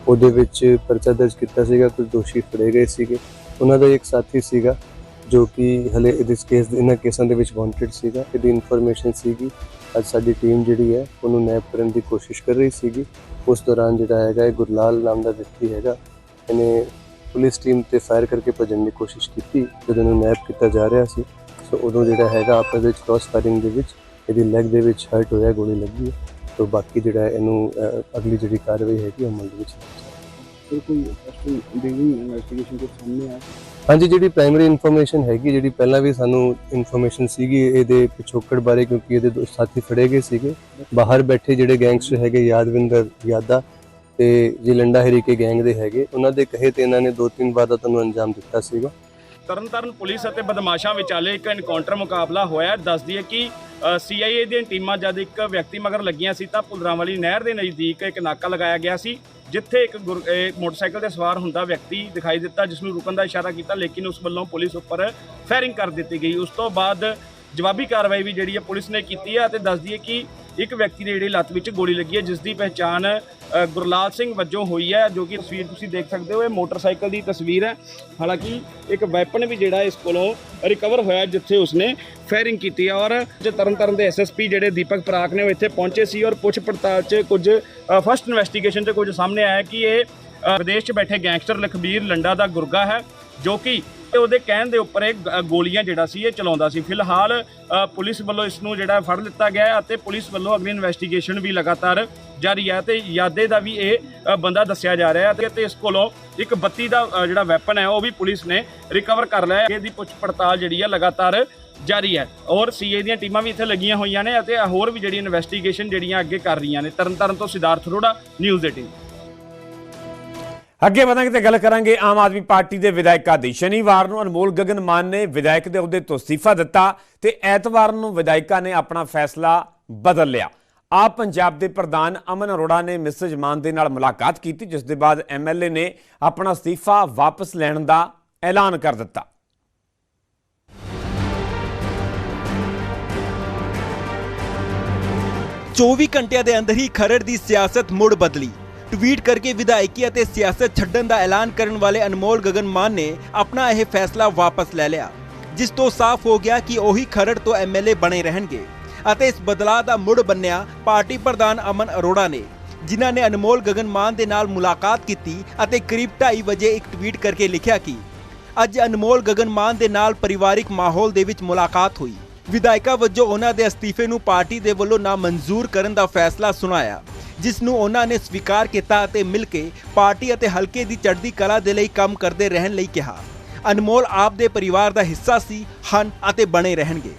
K: ਉਹਦੇ ਵਿੱਚ ਪਰਚਾ ਦਰਜ ਕੀਤਾ ਸੀਗਾ ਕੁਝ ਦੋਸ਼ੀ ਫੜੇ ਗਏ ਸੀਗੇ। ਉਹਨਾਂ ਦਾ ਇੱਕ ਸਾਥੀ ਸੀਗਾ ਜੋ ਕਿ ਹਲੇ ਇਸ ਕੇਸ ਇਹਨਾਂ ਕੇਸਾਂ ਦੇ ਵਿੱਚ ਵਾਂਟਡ ਸੀਗਾ। ਇਹਦੀ ਇਨਫੋਰਮੇਸ਼ਨ ਸੀਗੀ ਅੱਜ ਸਾਡੀ ਟੀਮ ਜਿਹੜੀ ਹੈ ਉਹਨੂੰ ਨੈਪ ਕਰਨ ਦੀ ਕੋਸ਼ਿਸ਼ ਕਰ ਰਹੀ ਸੀਗੀ। ਉਸ ਦੌਰਾਨ ਜਿਹੜਾ ਹੈਗਾ ਇਹ ਗੁਰਲਾਲ ਨਾਮ ਦਾ ਵਿਅਕਤੀ ਹੈਗਾ ਇਹਨੇ ਪੁਲਿਸ ਟੀਮ ਤੇ ਫਾਇਰ ਕਰਕੇ ਭੱਜਣ ਦੀ ਕੋਸ਼ਿਸ਼ ਕੀਤੀ ਜਦੋਂ ਇਹਨੂੰ ਨੈਪ ਕੀਤਾ ਜਾ ਰਿਹਾ ਸੀ। ਸੋ ਉਦੋਂ ਜਿਹੜਾ ਹੈਗਾ ਆਪਸ ਵਿੱਚ ਕ੍ਰਾਸ ਫਾਇਰਿੰਗ ਦੇ ਵਿੱਚ ਇਹਦੀ ਲੈਗ ਦੇ ਵਿੱਚ ਹਰਟ ਹੋਇਆ ਗੋਲੀ ਲੱਗੀ ਹੈ। ਸੋ ਬਾਕੀ ਜਿਹੜਾ ਇਹਨੂੰ ਅਗਲੀ ਜਿਹੜੀ ਕਾਰਵਾਈ ਹੈਗੀ ਉਹ ਅਮਲ ਦੇ ਵਿੱਚ
C: ਕੋਈ ਇਨਵੈਸਟੀਗੇਸ਼ਨ ਦੇ ਸਾਹਮਣੇ ਆ
K: ਹਾਂਜੀ ਜਿਹੜੀ ਪ੍ਰਾਇਮਰੀ ਇਨਫੋਰਮੇਸ਼ਨ ਹੈਗੀ ਜਿਹੜੀ ਪਹਿਲਾਂ ਵੀ ਸਾਨੂੰ ਇਨਫੋਰਮੇਸ਼ਨ ਸੀਗੀ ਇਹਦੇ ਪਿਛੋਕੜ ਬਾਰੇ ਕਿਉਂਕਿ ਇਹਦੇ ਦੋ ਸਾਥੀ ਫੜੇ ਗਏ ਸੀਗੇ। ਬਾਹਰ ਬੈਠੇ ਜਿਹੜੇ ਗੈਂਗਸਟਰ ਹੈਗੇ ਯਾਦਵਿੰਦਰ ਯਾਦਾ ਤੇ ਜੇ ਲੰਡਾ ਹਰੀਕੇ ਗੈਂਗ ਦੇ ਹੈਗੇ ਉਹਨਾਂ ਦੇ ਕਹੇ ਤੇ ਇਹਨਾਂ ਨੇ ਦੋ ਤਿੰਨ ਵਾਰਦਾਤਾਂ ਨੂੰ ਅੰਜਾਮ ਦਿੱਤਾ ਸੀਗਾ।
H: ਤਰਨਤਾਰਨ ਪੁਲਿਸ ਅਤੇ ਬਦਮਾਸ਼ਾਂ ਵਿਚਾਲੇ ਇੱਕ ਐਨਕਾਊਂਟਰ ਮੁਕਾਬਲਾ ਹੋਇਆ। ਦੱਸਦੀ ਹੈ ਕਿ ਸੀਆਈਏ ਦੀਆਂ ਟੀਮਾਂ ਜਦ ਇੱਕ ਵਿਅਕਤੀ ਮਗਰ ਲੱਗੀਆਂ ਸੀ ਤਾਂ ਪੁਲਰਾਂਵਾਲੀ ਨਹਿਰ ਦੇ ਨਜ਼ਦੀਕ ਇੱਕ ਨਾਕਾ ਲਗਾਇਆ ਗਿਆ ਸੀ, ਜਿੱਥੇ ਇੱਕ ਗੁਰ- ਮੋਟਰਸਾਈਕਲ ਤੇ ਸਵਾਰ ਹੁੰਦਾ ਵਿਅਕਤੀ ਦਿਖਾਈ ਦਿੱਤਾ, ਜਿਸ ਨੂੰ ਰੁਕਣ ਦਾ ਇਸ਼ਾਰਾ ਕੀਤਾ, ਲੇਕਿਨ ਉਸ ਵੱਲੋਂ ਪੁਲਿਸ ਉੱਪਰ ਫਾਇਰਿੰਗ ਕਰ ਦਿੱਤੀ ਗਈ। ਉਸ ਤੋਂ ਬਾਅਦ ਜਵਾਬੀ ਕਾਰਵਾਈ ਵੀ ਜਿਹੜੀ ਹੈ ਪੁਲਿਸ ਨੇ ਕੀਤੀ ਹੈ ਅਤੇ ਦੱਸਦੀ ਹੈ ਕਿ ਇੱਕ ਵਿਅਕਤੀ ਦੀ ਜਿਹੜੀ ਲੱਤ ਵਿੱਚ ਗੋਲੀ ਲੱਗੀ ਹੈ, ਜਿਸ ਦੀ ਪਹਿਚਾਣ ਗੁਰਲਾਲ ਸਿੰਘ ਵਜੋਂ ਹੋਈ ਹੈ, ਜੋ ਕਿ ਤਸਵੀਰ ਤੁਸੀਂ ਦੇਖ ਸਕਦੇ ਹੋ। ਇਹ ਮੋਟਰਸਾਈਕਲ ਦੀ ਤਸਵੀਰ ਹੈ। ਹਾਲਾਂਕਿ ਇੱਕ ਵੈਪਨ ਵੀ ਜਿਹੜਾ ਇਸ ਕੋਲੋਂ ਰਿਕਵਰ ਹੋਇਆ ਜਿੱਥੇ ਉਸਨੇ ਫਾਇਰਿੰਗ ਕੀਤੀ ਹੈ ਔਰ ਜੇ ਤਰਨਤਾਰਨ ਦੇ ਐਸਐਸਪੀ ਜਿਹੜੇ ਦੀਪਕ ਪਰਾਕ ਨੇ ਉਹ ਇੱਥੇ ਪਹੁੰਚੇ ਸੀ ਔਰ ਪੁੱਛ ਪੜਤਾਲ 'ਚ ਕੁਝ ਫਸਟ ਇਨਵੈਸਟੀਗੇਸ਼ਨ 'ਚ ਕੁਝ ਸਾਹਮਣੇ ਆਇਆ ਕਿ ਇਹ ਵਿਦੇਸ਼ 'ਚ ਬੈਠੇ ਗੈਂਗਸਟਰ ਲਖਬੀਰ ਲੰਡਾ ਦਾ ਗੁਰਗਾ ਹੈ, ਜੋ ਕਿ ਤੇ ਉਹਦੇ ਕਹਿਣ ਦੇ ਉੱਪਰ ਇਹ ਗ- ਗੋਲੀਆਂ ਜਿਹੜਾ ਸੀ ਇਹ ਚਲਾਉਂਦਾ ਸੀ। ਫਿਲਹਾਲ ਅ, ਪੁਲਿਸ ਵੱਲੋਂ ਇਸ ਨੂੰ ਜਿਹੜਾ ਫੜ ਲਿੱਤਾ ਗਿਆ ਹੈ ਅਤੇ ਪੁਲਿਸ ਵੱਲੋਂ ਅਗਲੀ ਇਨਵੈਸਟੀਗੇਸ਼ਨ ਵੀ ਲਗਾਤਾਰ ਜਾਰੀ ਹੈ ਤੇ ਯਾਦੇ ਦਾ ਵੀ ਇਹ ਅ, ਬੰਦਾ ਦੱਸਿਆ ਜਾ ਰਿਹਾ ਹੈ ਤੇ- ਤੇ ਇਸ ਕੋਲੋਂ ਇੱਕ 32 ਦਾ ਅ, ਜਿਹੜਾ ਵੈਪਨ ਹੈ ਉਹ ਵੀ ਪੁਲਿਸ ਨੇ ਰਿਕਵਰ ਕਰ ਲਿਆ ਹੈ। ਇਹਦੀ ਪੁੱਛ ਪੜਤਾਲ ਜਿਹੜੀ ਹੈ ਲਗਾਤਾਰ ਜਾਰੀ ਹੈ ਔਰ ਸੀਏ ਦੀਆਂ ਟੀਮਾਂ ਵੀ ਇੱਥੇ ਲੱਗੀਆਂ ਹੋਈਆਂ ਨੇ ਅਤੇ ਹੋਰ ਵੀ ਜਿਹੜੀ ਇਨਵੈਸਟੀਗੇਸ਼ਨ ਜਿਹੜੀਆਂ ਅੱਗੇ ਕਰ ਰਹੀਆਂ ਨੇ। ਤਰਨਤਾਰਨ ਤੋਂ ਸਿਧਾਰਥ ਅਰੋੜਾ ਨਿਊਜ਼ 18
A: ਅੱਗੇ ਵਧਾਂਗੇ ਤੇ ਗੱਲ ਕਰਾਂਗੇ ਆਮ ਆਦਮੀ ਪਾਰਟੀ ਦੇ ਵਿਧਾਇਕਾਂ ਦੀ। ਸ਼ਨੀਵਾਰ ਨੂੰ ਅਨਮੋਲ ਗਗਨ ਮਾਨ ਨੇ ਵਿਧਾਇਕ ਦੇ ਅਹੁਦੇ ਤੋਂ ਅਸਤੀਫਾ ਦਿੱਤਾ ਤੇ ਐਤਵਾਰ ਨੂੰ ਵਿਧਾਇਕਾਂ ਨੇ ਆਪਣਾ ਫੈਸਲਾ ਬਦਲ ਲਿਆ। ਆਪ ਪੰਜਾਬ ਦੇ ਪ੍ਰਧਾਨ ਅਮਨ ਅਰੋੜਾ ਨੇ ਮਿਸਜ ਮਾਨ ਦੇ ਨਾਲ ਮੁਲਾਕਾਤ ਕੀਤੀ, ਜਿਸ ਦੇ ਬਾਅਦ ਐਮਐਲਏ ਨੇ ਆਪਣਾ ਅਸਤੀਫਾ ਵਾਪਸ ਲੈਣ ਦਾ ਐਲਾਨ ਕਰ ਦਿੱਤਾ।
L: 24 ਘੰਟਿਆਂ ਦੇ ਅੰਦਰ ਹੀ ਖਰੜ ਦੀ ਸਿਆਸਤ ਮੁੜ ਬਦਲੀ। ਟਵੀਟ ਕਰਕੇ ਵਿਧਾਇਕੀ ਅਤੇ ਸਿਆਸਤ ਛੱਡਣ ਦਾ ਐਲਾਨ ਕਰਨ ਵਾਲੇ ਅਨਮੋਲ ਗਗਨ ਮਾਨ ਨੇ ਆਪਣਾ ਇਹ ਫੈਸਲਾ ਵਾਪਸ ਲੈ ਲਿਆ, ਜਿਸ ਤੋਂ ਸਾਫ਼ ਹੋ ਗਿਆ ਕਿ ਉਹੀ ਖਰੜ ਤੋਂ ਐਮਐਲਏ ਬਣੇ ਰਹਿਣਗੇ ਅਤੇ ਇਸ ਬਦਲਾਅ ਦਾ ਮੁੜ ਬੰਨਿਆ ਪਾਰਟੀ ਪ੍ਰਧਾਨ ਅਮਨ ਅਰੋੜਾ ਨੇ, ਜਿਨ੍ਹਾਂ ਨੇ ਅਨਮੋਲ ਗਗਨ ਮਾਨ ਦੇ ਨਾਲ ਮੁਲਾਕਾਤ ਕੀਤੀ ਅਤੇ ਕਰੀਬ 2:30 ਵਜੇ ਇੱਕ ਟਵੀਟ ਕਰਕੇ ਲਿਖਿਆ ਕਿ ਅੱਜ ਅਨਮੋਲ ਗਗਨ ਮਾਨ ਦੇ ਨਾਲ ਪਰਿਵਾਰਿਕ ਮਾਹੌਲ ਦੇ ਵਿੱਚ ਮੁਲਾਕਾਤ ਹੋਈ। ਵਿਧਾਇਕਾ ਵਜੋਂ ਉਹਨਾਂ ਦੇ ਅਸਤੀਫੇ ਨੂੰ ਪਾਰਟੀ ਦੇ ਵੱਲੋਂ ਨਾਮਨਜ਼ੂਰ ਕਰਨ ਦਾ ਫੈਸਲਾ ਸੁਣਾਇਆ ਜਿਸ ਨੂੰ ਉਹਨਾਂ ਨੇ ਸਵੀਕਾਰ ਕੀਤਾ ਅਤੇ ਮਿਲ ਕੇ ਪਾਰਟੀ ਅਤੇ ਹਲਕੇ ਦੀ ਚੜ੍ਹਦੀ ਕਲਾ ਦੇ ਲਈ ਕੰਮ ਕਰਦੇ ਰਹਿਣ ਲਈ ਕਿਹਾ। ਅਨਮੋਲ ਆਪ ਦੇ ਪਰਿਵਾਰ ਦਾ ਹਿੱਸਾ ਸੀ, ਹਨ ਅਤੇ ਬਣੇ ਰਹਿਣਗੇ।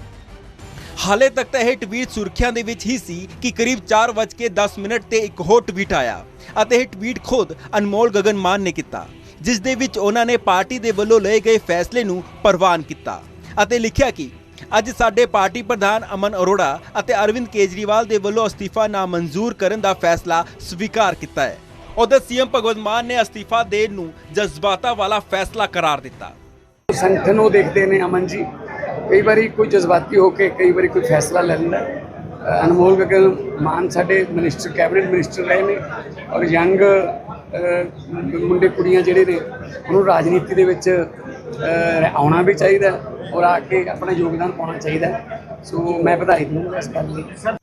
L: ਹਾਲੇ ਤੱਕ ਤਾਂ ਇਹ ਟਵੀਟ ਸੁਰਖੀਆਂ ਦੇ ਵਿੱਚ ਹੀ ਸੀ ਕਿ ਕਰੀਬ 4:10 ਮਿੰਟ ਤੇ ਇੱਕ ਹੋਰ ਟਵੀਟ ਆਇਆ ਅਤੇ ਇਹ ਟਵੀਟ ਖੁਦ ਅਨਮੋਲ ਗਗਨ ਮਾਨ ਨੇ ਕੀਤਾ, ਜਿਸ ਦੇ ਵਿੱਚ ਉਹਨਾਂ ਨੇ ਪਾਰਟੀ ਦੇ ਵੱਲੋਂ ਲਏ ਗਏ ਫੈਸਲੇ ਨੂੰ ਪ੍ਰਵਾਨ ਕੀਤਾ ਅਤੇ ਲਿਖਿਆ ਕਿ ਅੱਜ ਸਾਡੇ ਪਾਰਟੀ ਪ੍ਰਧਾਨ ਅਮਨ ਅਰੋੜਾ ਅਤੇ ਅਰਵਿੰਦ ਕੇਜਰੀਵਾਲ ਦੇ ਵੱਲੋਂ ਅਸਤੀਫਾ ਨਾਮਨਜ਼ੂਰ ਕਰਨ ਦਾ ਫੈਸਲਾ ਸਵੀਕਾਰ ਕੀਤਾ ਹੈ। ਉਧਰ ਸੀਐਮ ਭਗਵੰਤ ਮਾਨ ਨੇ ਅਸਤੀਫਾ ਦੇਣ ਨੂੰ ਜਜ਼ਬਾਤਾਂ ਵਾਲਾ ਫੈਸਲਾ ਕਰਾਰ ਦਿੱਤਾ।
M: ਸੰਗਠਨ ਨੂੰ ਦੇਖਦੇ ਨੇ ਅਮਨ ਜੀ। ਕਈ ਵਾਰੀ ਕੋਈ ਜਜ਼ਬਾਤੀ ਹੋ ਕੇ, ਕਈ ਵਾਰੀ ਕੋਈ ਫੈਸਲਾ ਲੈ ਲੈਂਦਾ। ਅਨਮੋਲ ਗਗਨ ਮਾਨ ਸਾਡੇ ਮਿਨਿਸਟਰ, ਕੈਬਨਿਟ ਮਿਨਿਸਟਰ ਰਹੇ ਨੇ ਔਰ ਯੰਗ ਮੁੰਡੇ ਕੁੜੀਆਂ ਜਿਹੜੇ ਨੇ, ਉਹਨੂੰ ਰਾਜਨੀਤੀ ਦੇ ਵਿੱਚ ਆਉਣਾ ਵੀ ਚਾਹੀਦਾ ਔਰ ਆ ਕੇ ਆਪਣਾ ਯੋਗਦਾਨ ਪਾਉਣਾ ਚਾਹੀਦਾ ਸੋ ਮੈਂ ਵਧਾਈ ਦੂੰਗਾ ਇਸ ਗੱਲ ਲਈ।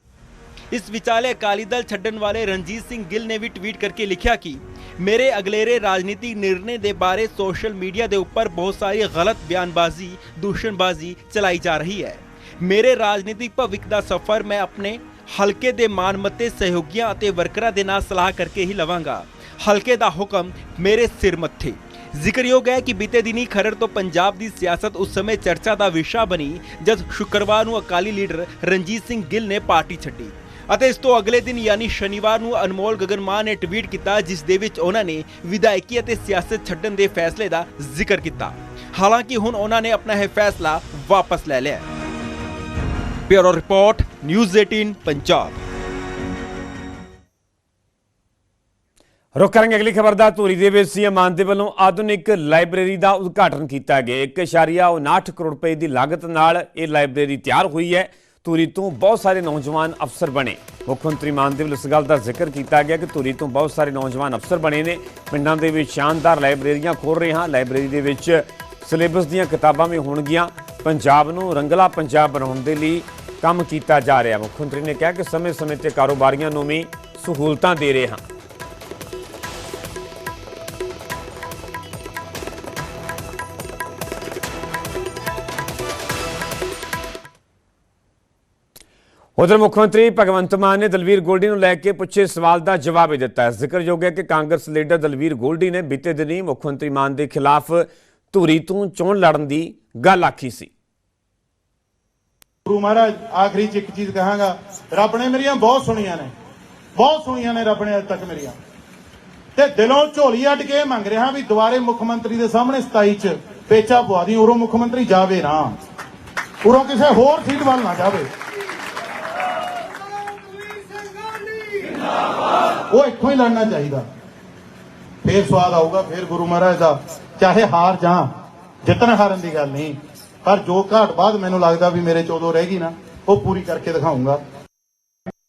L: ਇਸ ਵਿਚਾਲੇ ਅਕਾਲੀ ਦਲ ਛੱਡਣ ਵਾਲੇ ਰਣਜੀਤ ਸਿੰਘ ਗਿੱਲ ਨੇ ਵੀ ਟਵੀਟ ਕਰਕੇ ਲਿਖਿਆ ਕਿ ਮੇਰੇ ਅਗਲੇਰੇ ਰਾਜਨੀਤਿਕ ਨਿਰਣੇ ਦੇ ਬਾਰੇ ਸੋਸ਼ਲ ਮੀਡੀਆ ਦੇ ਉੱਪਰ ਬਹੁਤ ਸਾਰੀ ਗਲਤ ਬਿਆਨਬਾਜ਼ੀ, ਦੂਸ਼ਣਬਾਜ਼ੀ ਚਲਾਈ ਜਾ ਰਹੀ ਹੈ। ਮੇਰੇ ਰਾਜਨੀਤਿਕ ਭਵਿੱਖ ਦਾ ਸਫ਼ਰ ਮੈਂ ਆਪਣੇ ਹਲਕੇ ਦੇ ਮਾਨਮੱਤੇ ਸਹਿਯੋਗੀਆਂ ਅਤੇ ਵਰਕਰਾਂ ਦੇ ਨਾਲ ਸਲਾਹ ਕਰਕੇ ਹੀ ਲਵਾਂਗਾ। ਹਲਕੇ ਦਾ ਹੁਕਮ ਮੇਰੇ ਸਿਰ ਮੱਥੇ। ਜ਼ਿਕਰਯੋਗ ਹੈ ਕਿ ਬੀਤੇ ਦਿਨੀ ਖਰੜ ਤੋਂ ਪੰਜਾਬ ਦੀ ਸਿਆਸਤ ਉਸ ਸਮੇਂ ਚਰਚਾ ਦਾ ਵਿਸ਼ਾ ਬਣੀ, ਜਦ ਸ਼ੁੱਕਰਵਾਰ ਨੂੰ ਅਕਾਲੀ ਲੀਡਰ ਰਣਜੀਤ ਸਿੰਘ ਗਿੱਲ ਨੇ ਪਾਰਟੀ ਛੱਡੀ। ਅਤੇ ਇਸ ਤੋਂ ਅਗਲੇ ਦਿਨ ਯਾਨੀ ਸ਼ਨੀਵਾਰ ਨੂੰ ਅਨਮੋਲ ਗਗਨ ਮਾਨ ਨੇ ਟਵੀਟ ਕੀਤਾ, ਜਿਸ ਦੇ ਵਿੱਚ ਉਹਨਾਂ ਨੇ ਵਿਧਾਇਕੀ ਅਤੇ ਸਿਆਸਤ ਛੱਡਣ ਦੇ ਫੈਸਲੇ ਦਾ ਜ਼ਿਕਰ ਕੀਤਾ। ਹਾਲਾਂਕਿ ਹੁਣ ਉਹਨਾਂ ਨੇ ਆਪਣਾ ਇਹ ਫੈਸਲਾ ਵਾਪਸ ਲੈ ਲਿਆ ਬਿਊਰੋ ਰਿਪੋਰਟ, ਨਿਊਜ਼ 18 ਪੰਜਾਬ।
A: ਰੁਕ ਕਰਾਂਗੇ ਅਗਲੀ ਖਬਰ ਦਾ। ਧੂਰੀ ਦੇ ਵਿੱਚ ਸੀਐਮ ਮਾਨ ਦੇ ਵੱਲੋਂ ਆਧੁਨਿਕ ਲਾਇਬ੍ਰੇਰੀ ਦਾ ਉਦਘਾਟਨ ਕੀਤਾ ਗਿਆ। 1.59 ਕਰੋੜ ਰੁਪਏ ਦੀ ਲਾਗਤ ਨਾਲ ਇਹ ਲਾਇਬ੍ਰੇਰੀ ਤਿਆਰ ਹੋਈ ਹੈ। ਧੂਰੀ ਤੋਂ ਬਹੁਤ ਸਾਰੇ ਨੌਜਵਾਨ ਅਫਸਰ ਬਣੇ। ਮੁੱਖ ਮੰਤਰੀ ਮਾਨ ਦੇ ਵੱਲੋਂ ਇਸ ਗੱਲ ਦਾ ਜ਼ਿਕਰ ਕੀਤਾ ਗਿਆ ਕਿ ਧੂਰੀ ਤੋਂ ਬਹੁਤ ਸਾਰੇ ਨੌਜਵਾਨ ਅਫਸਰ ਬਣੇ ਨੇ। ਪਿੰਡਾਂ ਦੇ ਵਿੱਚ ਸ਼ਾਨਦਾਰ ਲਾਇਬ੍ਰੇਰੀਆਂ ਖੋਲ ਰਹੇ ਹਾਂ। ਲਾਇਬ੍ਰੇਰੀ ਦੇ ਵਿੱਚ ਸਿਲੇਬਸ ਦੀਆਂ ਕਿਤਾਬਾਂ ਵੀ ਹੋਣਗੀਆਂ। ਪੰਜਾਬ ਨੂੰ ਰੰਗਲਾ ਪੰਜਾਬ ਬਣਾਉਣ ਦੇ ਲਈ ਕੰਮ ਕੀਤਾ ਜਾ ਰਿਹਾ। ਮੁੱਖ ਮੰਤਰੀ ਨੇ ਕਿਹਾ ਕਿ ਸਮੇਂ-ਸਮੇਂ ਤੇ ਕਾਰੋਬਾਰੀਆਂ ਨੂੰ ਵੀ ਸਹੂਲਤਾਂ ਦੇ ਰਹੇ ਹਾਂ। ਉਧਰ ਮੁੱਖ ਮੰਤਰੀ ਭਗਵੰਤ ਮਾਨ ਨੇ ਦਲਵੀਰ ਗੋਲਡੀ ਨੂੰ ਲੈ ਕੇ ਪੁੱਛੇ ਸਵਾਲ ਦਾ ਜਵਾਬ ਹੀ ਦਿੱਤਾ ਜ਼ਿਕਰਯੋਗ ਹੈ ਕਿ ਕਾਂਗਰਸ ਲੀਡਰ ਦਲਵੀਰ ਗੋਲਡੀ ਨੇ ਬੀਤੇ ਦਿਨੀ ਮੁੱਖ ਮੰਤਰੀ ਮਾਨ ਦੇ ਖਿਲਾਫ ਧੂਰੀ ਤੋਂ ਚੋਣ ਲੜਨ ਦੀ ਗੱਲ ਆਖੀ ਸੀ।
N: ਗੁਰੂ ਮਹਾਰਾਜ, ਆਖਰੀ ਚ ਇੱਕ ਚੀਜ਼ ਕਹਾਂਗਾ, ਰੱਬ ਨੇ ਮੇਰੀਆਂ ਬਹੁਤ ਸੁਣੀਆਂ ਨੇ। ਬਹੁਤ ਸੁਣੀਆਂ ਨੇ ਰੱਬ ਨੇ ਅੱਜ ਤੱਕ ਮੇਰੀਆਂ। ਤੇ ਦਿਲੋਂ ਝੋਲੀ ਅੱਡ ਕੇ ਮੰਗ ਰਿਹਾ ਵੀ ਦੁਬਾਰੇ ਮੁੱਖ ਮੰਤਰੀ ਦੇ ਸਾਹਮਣੇ 27 ਚ ਪੇਚਾ ਪਵਾ ਦੀ, ਉਰੋਂ ਮੁੱਖ ਮੰਤਰੀ ਜਾਵੇ ਨਾ। ਉਰੋਂ ਕਿਸੇ ਹੋਰ ਸੀਟ ਵੱਲ ਨਾ ਜਾਵੇ। ਉਹ ਇੱਥੋਂ ਹੀ ਲੜਨਾ ਚਾਹੀਦਾ। ਫੇਰ ਸਵਾਦ ਆਊਗਾ, ਫੇਰ ਗੁਰੂ ਮਹਾਰਾਜ ਦਾ। ਚਾਹੇ ਹਾਰ ਜਾਂ, ਜਿੱਤਣ ਹਾਰਨ ਦੀ ਗੱਲ ਨਹੀਂ। ਪਰ ਜੋ ਘਾਟ ਬਾਅਦ ਮੈਨੂੰ ਲੱਗਦਾ ਵੀ ਮੇਰੇ ਚੋਂ ਉਦੋਂ ਰਹਿ ਗਈ ਨਾ, ਉਹ ਪੂਰੀ ਕਰਕੇ ਦਿਖਾਉਂਗਾ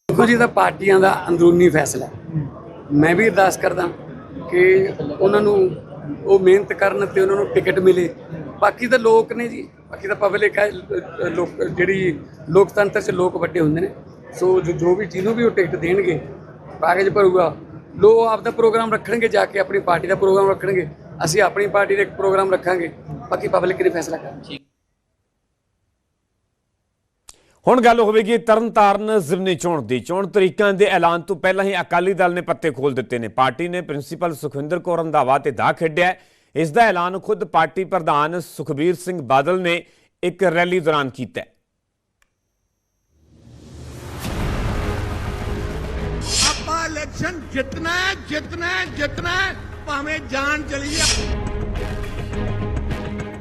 M: ਦੇਖੋ ਜੀ ਦਾ ਪਾਰਟੀਆਂ ਦਾ ਅੰਦਰੂਨੀ ਫੈਸਲਾ। ਮੈਂ ਵੀ ਅਰਦਾਸ ਕਰਦਾ ਕਿ ਉਹਨਾਂ ਨੂੰ ਉਹ ਮਿਹਨਤ ਕਰਨ ਤੇ ਉਹਨਾਂ ਨੂੰ ਟਿਕਟ ਮਿਲੇ। ਬਾਕੀ ਤਾਂ ਲੋਕ ਨੇ ਜੀ, ਬਾਕੀ ਤਾਂ ਪਬਲਿਕ ਹੈ, ਲੋਕ, ਜਿਹੜੀ ਲੋਕਤੰਤਰ 'ਚ ਲੋਕ ਵੱਡੇ ਹੁੰਦੇ ਨੇ। ਸੋ ਜੋ ਵੀ ਜਿਹਨੂੰ ਵੀ ਉਹ ਟਿਕਟ ਦੇਣਗੇ ਕਾਗਜ਼ ਭਰੂਗਾ। ਲੋ ਆਪਦਾ ਪ੍ਰੋਗਰਾਮ ਰੱਖਣਗੇ ਜਾ ਕੇ ਆਪਣੀ ਪਾਰਟੀ ਦਾ ਪ੍ਰੋਗਰਾਮ ਰੱਖਣਗੇ। ਅਸੀਂ ਆਪਣੀ ਪਾਰਟੀ ਦਾ ਇੱਕ ਪ੍ਰੋਗਰਾਮ ਰੱਖਾਂਗੇ। ਬਾਕੀ ਪਬਲਿਕ ਨੇ ਫੈਸਲਾ ਕਰਨਾ
A: ਹੁਣ ਗੱਲ ਹੋਵੇਗੀ ਤਰਨਤਾਰਨ ਜ਼ਿਮਨੀ ਚੋਣ ਦੀ। ਚੋਣ ਤਰੀਕਾਂ ਦੇ ਐਲਾਨ ਤੋਂ ਪਹਿਲਾਂ ਹੀ ਅਕਾਲੀ ਦਲ ਨੇ ਪੱਤੇ ਖੋਲ ਦਿੱਤੇ ਨੇ। ਪਾਰਟੀ ਨੇ ਪ੍ਰਿੰਸੀਪਲ ਸੁਖਵਿੰਦਰ ਕੌਰ ਰੰਧਾਵਾ ਤੇ ਦਾ ਖੇਡਿਆ। ਇਸ ਦਾ ਐਲਾਨ ਖੁਦ ਪਾਰਟੀ ਪ੍ਰਧਾਨ ਸੁਖਬੀਰ ਸਿੰਘ ਬਾਦਲ ਨੇ ਇੱਕ ਰੈਲੀ ਦੌਰਾਨ ਕੀਤਾ।
O: ਇਲੈਕਸ਼ਨ ਜਿੱਤਣਾ ਹੈ ਜਿੱਤਣਾ ਹੈ ਜਿੱਤਣਾ ਹੈ, ਭਾਵੇਂ ਜਾਨ ਚਲੀ ਜਾਏ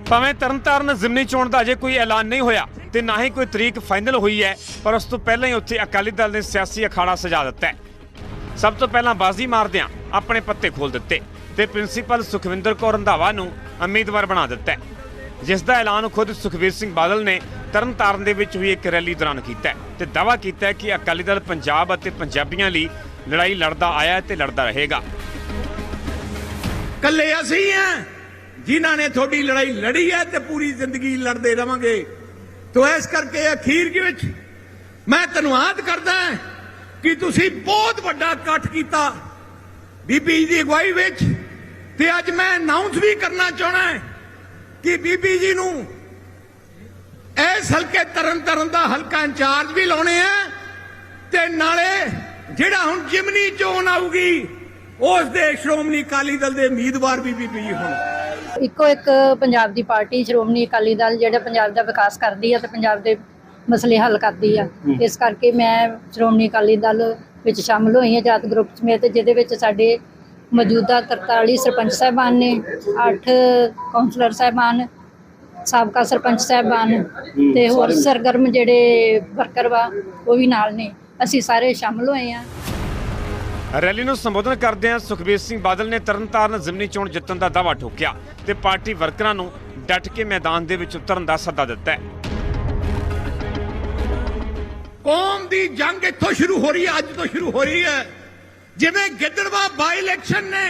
A: ਭਾਵੇਂ ਤਰਨਤਾਰਨ ਜ਼ਿਮਨੀ ਚੋਣ ਦਾ ਅਜੇ ਕੋਈ ਐਲਾਨ ਨਹੀਂ ਹੋਇਆ ਤੇ ਨਾ ਹੀ ਕੋਈ ਤਰੀਕ ਫਾਈਨਲ ਹੋਈ ਹੈ, ਪਰ ਉਸ ਤੋਂ ਪਹਿਲਾਂ ਹੀ ਉੱਥੇ ਅਕਾਲੀ ਦਲ ਨੇ ਸਿਆਸੀ ਅਖਾੜਾ ਸਜਾ ਦਿੱਤਾ ਹੈ। ਸਭ ਤੋਂ ਪਹਿਲਾਂ ਬਾਜ਼ੀ ਮਾਰਦਿਆਂ ਆਪਣੇ ਪੱਤੇ ਖੋਲ ਦਿੱਤੇ ਤੇ ਪ੍ਰਿੰਸੀਪਲ ਸੁਖਵਿੰਦਰ ਕੌਰ ਰੰਧਾਵਾ ਨੂੰ ਉਮੀਦਵਾਰ ਬਣਾ ਦਿੱਤਾ ਹੈ। ਜਿਸ ਦਾ ਐਲਾਨ ਖੁਦ ਸੁਖਵੀਰ ਸਿੰਘ ਬਾਦਲ ਨੇ ਤਰਨਤਾਰਨ ਦੇ ਵਿੱਚ ਹੋਈ ਇੱਕ ਰੈਲੀ ਦੌਰਾਨ ਕੀਤਾ ਤੇ ਦਾਅਵਾ ਕੀਤਾ ਕਿ ਅਕਾਲੀ ਦਲ ਪੰਜਾਬ ਅਤੇ ਪੰਜਾਬੀਆਂ ਲਈ ਲੜਾਈ ਲੜਦਾ ਆਇਆ ਤੇ ਲੜਦਾ ਰਹੇਗਾ।
O: ਕੱਲੇ ਅਸੀਂ ਆ ਜਿਨ੍ਹਾਂ ਨੇ ਤੁਹਾਡੀ ਲੜਾਈ ਲੜੀ ਹੈ ਤੇ ਪੂਰੀ ਜ਼ਿੰਦਗੀ ਲੜਦੇ ਰਵਾਂਗੇ। ਤੋ ਇਸ ਕਰਕੇ ਅਖੀਰ ਦੇ ਵਿੱਚ ਮੈਂ ਧੰਨਵਾਦ ਕਰਦਾ ਕਿ ਤੁਸੀਂ ਬਹੁਤ ਵੱਡਾ ਇਕੱਠ ਕੀਤਾ। ਬੀਬੀ ਜੀ ਦੀ ਅਗਵਾਈ ਵਿੱਚ ਤੇ ਅੱਜ ਮੈਂ ਅਨਾਉਂਸ ਵੀ ਕਰਨਾ ਚਾਹਣਾ ਕਿ ਬੀਬੀ ਜੀ ਨੂੰ ਇਸ ਹਲਕੇ ਤਰਨ ਤਰਨ ਦਾ ਹਲਕਾ ਇੰਚਾਰਜ ਵੀ ਲਾਉਣੇ ਆ ਤੇ ਨਾਲੇ ਜਿਹੜਾ ਹੁਣ ਜਿਮਨੀ ਚੋਣ ਆਊਗੀ ਉਸ ਦੇ ਸ਼੍ਰੋਮਣੀ ਅਕਾਲੀ ਦਲ ਦੇ ਉਮੀਦਵਾਰ ਵੀ ਬੀਬੀ ਜੀ ਹੁਣ
P: ਇੱਕੋ ਇੱਕ ਪੰਜਾਬ ਦੀ ਪਾਰਟੀ ਸ਼੍ਰੋਮਣੀ ਅਕਾਲੀ ਦਲ ਜਿਹੜਾ ਪੰਜਾਬ ਦਾ ਵਿਕਾਸ ਕਰਦੀ ਆ ਤੇ ਪੰਜਾਬ ਦੇ ਮਸਲੇ ਹੱਲ ਕਰਦੀ ਆ। ਇਸ ਕਰਕੇ ਮੈਂ ਸ਼੍ਰੋਮਣੀ ਅਕਾਲੀ ਦਲ ਵਿੱਚ ਸ਼ਾਮਲ ਹੋਈ ਹਾਂ ਜਾਤ ਗਰੁੱਪ ਸਮੇਤ ਜਿਹਦੇ ਵਿੱਚ ਸਾਡੇ ਮੌਜੂਦਾ 43 ਸਰਪੰਚ ਸਾਹਿਬਾਨ ਨੇ 8 ਕਾਉਂਸਲਰ ਸਾਹਿਬਾਨ ਸਾਬਕਾ ਸਰਪੰਚ ਸਾਹਿਬਾਨ ਤੇ ਹੋਰ ਸਰਗਰਮ ਜਿਹੜੇ ਵਰਕਰ ਵਾ ਉਹ ਵੀ ਨਾਲ ਨੇ। ਅਸੀਂ ਸਾਰੇ ਸ਼ਾਮਲ ਹੋਏ ਆ
A: ਰੈਲੀ ਨੂੰ ਸੰਬੋਧਨ ਕਰਦਿਆਂ ਸੁਖਬੀਰ ਸਿੰਘ ਬਾਦਲ ਨੇ ਤਰਨਤਾਰਨ ਜ਼ਿਮਨੀ ਚੋਣ ਜਿੱਤਣ ਦਾ ਦਾਅਵਾ ਠੋਕਿਆ ਤੇ ਪਾਰਟੀ ਵਰਕਰਾਂ ਨੂੰ ਡਟ ਕੇ ਮੈਦਾਨ ਦੇ ਵਿੱਚ ਉਤਰਨ ਦਾ ਸੱਦਾ ਦਿੱਤਾ ਹੈ।
O: ਕੌਮ ਦੀ ਜੰਗ ਇੱਥੋਂ ਸ਼ੁਰੂ ਹੋ ਰਹੀ ਹੈ ਅੱਜ ਤੋਂ ਸ਼ੁਰੂ ਹੋ ਰਹੀ ਹੈ। ਜਿਵੇਂ ਗਿੱਦੜਵਾ ਬਾਈ ਇਲੈਕਸ਼ਨ ਨੇ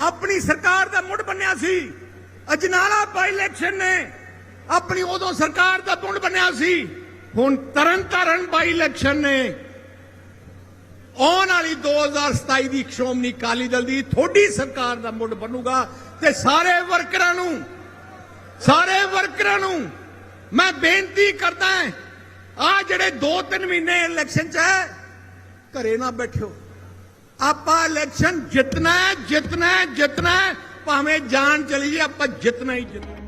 O: ਆਪਣੀ ਸਰਕਾਰ ਦਾ ਮੁੱਢ ਬੰਨਿਆ ਸੀ ਅਜਨਾਲਾ ਬਾਈ ਇਲੈਕਸ਼ਨ ਨੇ ਆਪਣੀ ਉਦੋਂ ਸਰਕਾਰ ਦਾ ਮੁੱਢ ਬੰਨਿਆ ਸੀ। ਹੁਣ ਤਰਨ ਤਾਰਨ ਬਾਈ ਇਲੈਕਸ਼ਨ ਨੇ। ਆਉਣ ਵਾਲੀ 2027 ਦੀ ਸ਼੍ਰੋਮਣੀ ਅਕਾਲੀ ਦਲ ਦੀ ਥੋੜੀ ਸਰਕਾਰ ਦਾ ਮੁੱਢ ਬਣੂਗਾ ਤੇ ਸਾਰੇ ਵਰਕਰਾਂ ਨੂੰ, ਸਾਰੇ ਵਰਕਰਾਂ ਨੂੰ ਮੈਂ ਬੇਨਤੀ ਕਰਦਾ ਆ ਜਿਹੜੇ 2-3 ਮਹੀਨੇ ਇਲੈਕਸ਼ਨ ਚ ਹੈ, ਘਰੇ ਨਾ ਬੈਠਿਓ। ਆਪਾਂ ਇਲੈਕਸ਼ਨ ਜਿੱਤਣਾ ਹੈ ਜਿੱਤਣਾ ਹੈ ਜਿੱਤਣਾ ਹੈ, ਭਾਵੇਂ ਜਾਨ ਚਲੀ ਜੇ ਆਪਾਂ ਜਿੱਤਣਾ ਹੀ ਜਿੱਤਣਾ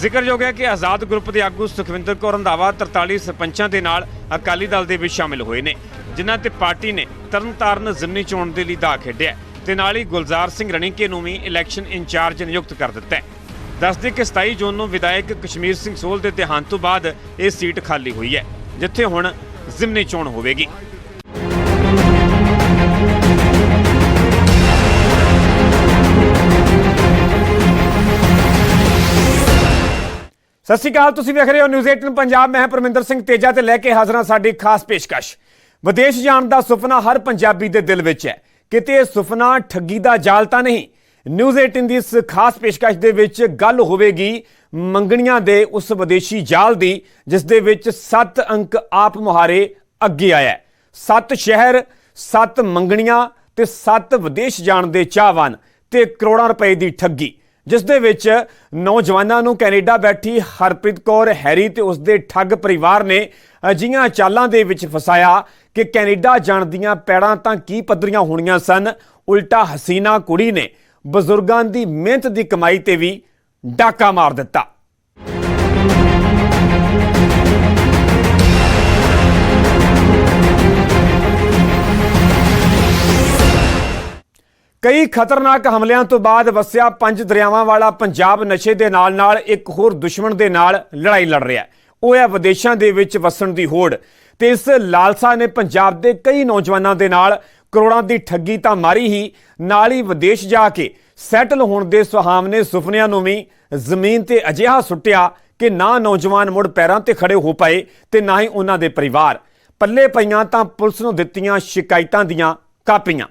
A: ਜ਼ਿਕਰਯੋਗ ਹੈ ਕਿ ਆਜ਼ਾਦ ਗਰੁੱਪ ਦੇ ਆਗੂ ਸੁਖਵਿੰਦਰ ਕੌਰ ਰੰਧਾਵਾ 43 ਸਰਪੰਚਾਂ ਦੇ ਨਾਲ ਅਕਾਲੀ ਦਲ ਦੇ ਵਿੱਚ ਸ਼ਾਮਿਲ ਹੋਏ ਨੇ, ਜਿਨ੍ਹਾਂ ਤੇ ਪਾਰਟੀ ਨੇ ਤਰਨਤਾਰਨ ਜ਼ਿਮਨੀ ਚੋਣ ਦੇ ਲਈ ਦਾ ਖੇਡਿਆ ਹੈ ਤੇ ਨਾਲ ਹੀ ਗੁਲਜ਼ਾਰ ਸਿੰਘ ਰਣੀਕੇ ਨੂੰ ਵੀ ਇਲੈਕਸ਼ਨ ਇੰਚਾਰਜ ਨਿਯੁਕਤ ਕਰ ਦਿੱਤਾ ਹੈ। ਦੱਸਦੇ ਕਿ 27 ਜੂਨ ਨੂੰ ਵਿਧਾਇਕ ਕਸ਼ਮੀਰ ਸਿੰਘ ਸੋਲ ਦੇ ਦੇਹਾਂਤ ਤੋਂ ਬਾਅਦ ਇਹ ਸੀਟ ਖਾਲੀ ਹੋਈ ਹੈ, ਜਿੱਥੇ ਹੁਣ ਜ਼ਿਮਨੀ ਚੋਣ ਹੋਵੇਗੀ। ਸਤਿ ਸ਼੍ਰੀ ਅਕਾਲ, ਤੁਸੀਂ ਵੇਖ ਰਹੇ ਹੋ ਨਿਊਜ਼ 18 ਪੰਜਾਬ। ਮੈਂ ਹਾਂ ਪਰਮਿੰਦਰ ਸਿੰਘ ਤੇਜਾ ਤੇ ਲੈ ਕੇ ਹਾਜ਼ਰ ਹਾਂ ਸਾਡੀ ਖਾਸ ਪੇਸ਼ਕਸ਼। ਵਿਦੇਸ਼ ਜਾਣ ਦਾ ਸੁਪਨਾ ਹਰ ਪੰਜਾਬੀ ਦੇ ਦਿਲ ਵਿੱਚ ਹੈ। ਕਿਤੇ ਇਹ ਸੁਪਨਾ ਠੱਗੀ ਦਾ ਜਾਲ ਤਾਂ ਨਹੀਂ। ਨਿਊਜ਼ 18 ਦੀ ਇਸ ਖਾਸ ਪੇਸ਼ਕਸ਼ ਦੇ ਵਿੱਚ ਗੱਲ ਹੋਵੇਗੀ ਮੰਗਣੀਆਂ ਦੇ ਉਸ ਵਿਦੇਸ਼ੀ ਜਾਲ ਦੀ, ਜਿਸ ਦੇ ਵਿੱਚ 7 ਅੰਕ ਆਪ ਮੁਹਾਰੇ ਅੱਗੇ ਆਇਆ ਹੈ। 7 ਸ਼ਹਿਰ 7 ਮੰਗਣੀਆਂ ਤੇ 7 ਵਿਦੇਸ਼ ਜਾਣ ਦੇ ਚਾਹਵਾਨ ਤੇ ਕਰੋੜਾਂ ਰੁਪਏ ਦੀ ਠੱਗੀ। ਜਿਸ ਦੇ ਵਿੱਚ ਨੌਜਵਾਨਾਂ ਨੂੰ ਕੈਨੇਡਾ ਬੈਠੀ ਹਰਪ੍ਰੀਤ ਕੌਰ ਹੈਰੀ ਤੇ ਉਸਦੇ ਠੱਗ ਪਰਿਵਾਰ ਨੇ ਅਜਿਹੀਆਂ ਚਾਲਾਂ ਦੇ ਵਿੱਚ ਫਸਾਇਆ ਕਿ ਕੈਨੇਡਾ ਜਾਣ ਦੀਆਂ ਪੈੜਾਂ ਤਾਂ ਕੀ ਪੱਧਰੀਆਂ ਹੋਣੀਆਂ ਸਨ, ਉਲਟਾ ਹਸੀਨਾ ਕੁੜੀ ਨੇ ਬਜ਼ੁਰਗਾਂ ਦੀ ਮਿਹਨਤ ਦੀ ਕਮਾਈ ਤੇ ਵੀ ਡਾਕਾ ਮਾਰ ਦਿੱਤਾ। ਕਈ ਖਤਰਨਾਕ ਹਮਲਿਆਂ ਤੋਂ ਬਾਅਦ ਵਸਿਆ ਪੰਜ ਦਰਿਆਵਾਂ ਵਾਲਾ ਪੰਜਾਬ ਨਸ਼ੇ ਦੇ ਨਾਲ-ਨਾਲ ਇੱਕ ਹੋਰ ਦੁਸ਼ਮਣ ਦੇ ਨਾਲ ਲੜਾਈ ਲੜ ਰਿਹਾ ਹੈ। ਉਹ ਹੈ ਵਿਦੇਸ਼ਾਂ ਦੇ ਵਿੱਚ ਵਸਣ ਦੀ ਹੋੜ। ਤੇ ਇਸ ਲਾਲਸਾ ਨੇ ਪੰਜਾਬ ਦੇ ਕਈ ਨੌਜਵਾਨਾਂ ਦੇ ਨਾਲ ਕਰੋੜਾਂ ਦੀ ਠੱਗੀ ਤਾਂ ਮਾਰੀ ਹੀ, ਨਾਲ ਹੀ ਵਿਦੇਸ਼ ਜਾ ਕੇ ਸੈਟਲ ਹੋਣ ਦੇ ਸੁਹਾਵਨੇ ਸੁਪਨਿਆਂ ਨੂੰ ਵੀ ਜ਼ਮੀਨ ਤੇ ਅਜਿਹਾ ਸੁੱਟਿਆ ਕਿ ਨਾ ਨੌਜਵਾਨ ਮੁੜ ਪੈਰਾਂ ਤੇ ਖੜੇ ਹੋ ਪਾਏ ਤੇ ਨਾ ਹੀ ਉਹਨਾਂ ਦੇ ਪਰਿਵਾਰ। ਪੱਲੇ ਪਈਆਂ ਤਾਂ ਪੁਲਿਸ ਨੂੰ ਦਿੱਤੀਆਂ ਸ਼ਿਕਾਇਤਾਂ ਦੀਆਂ ਕਾਪੀਆਂ।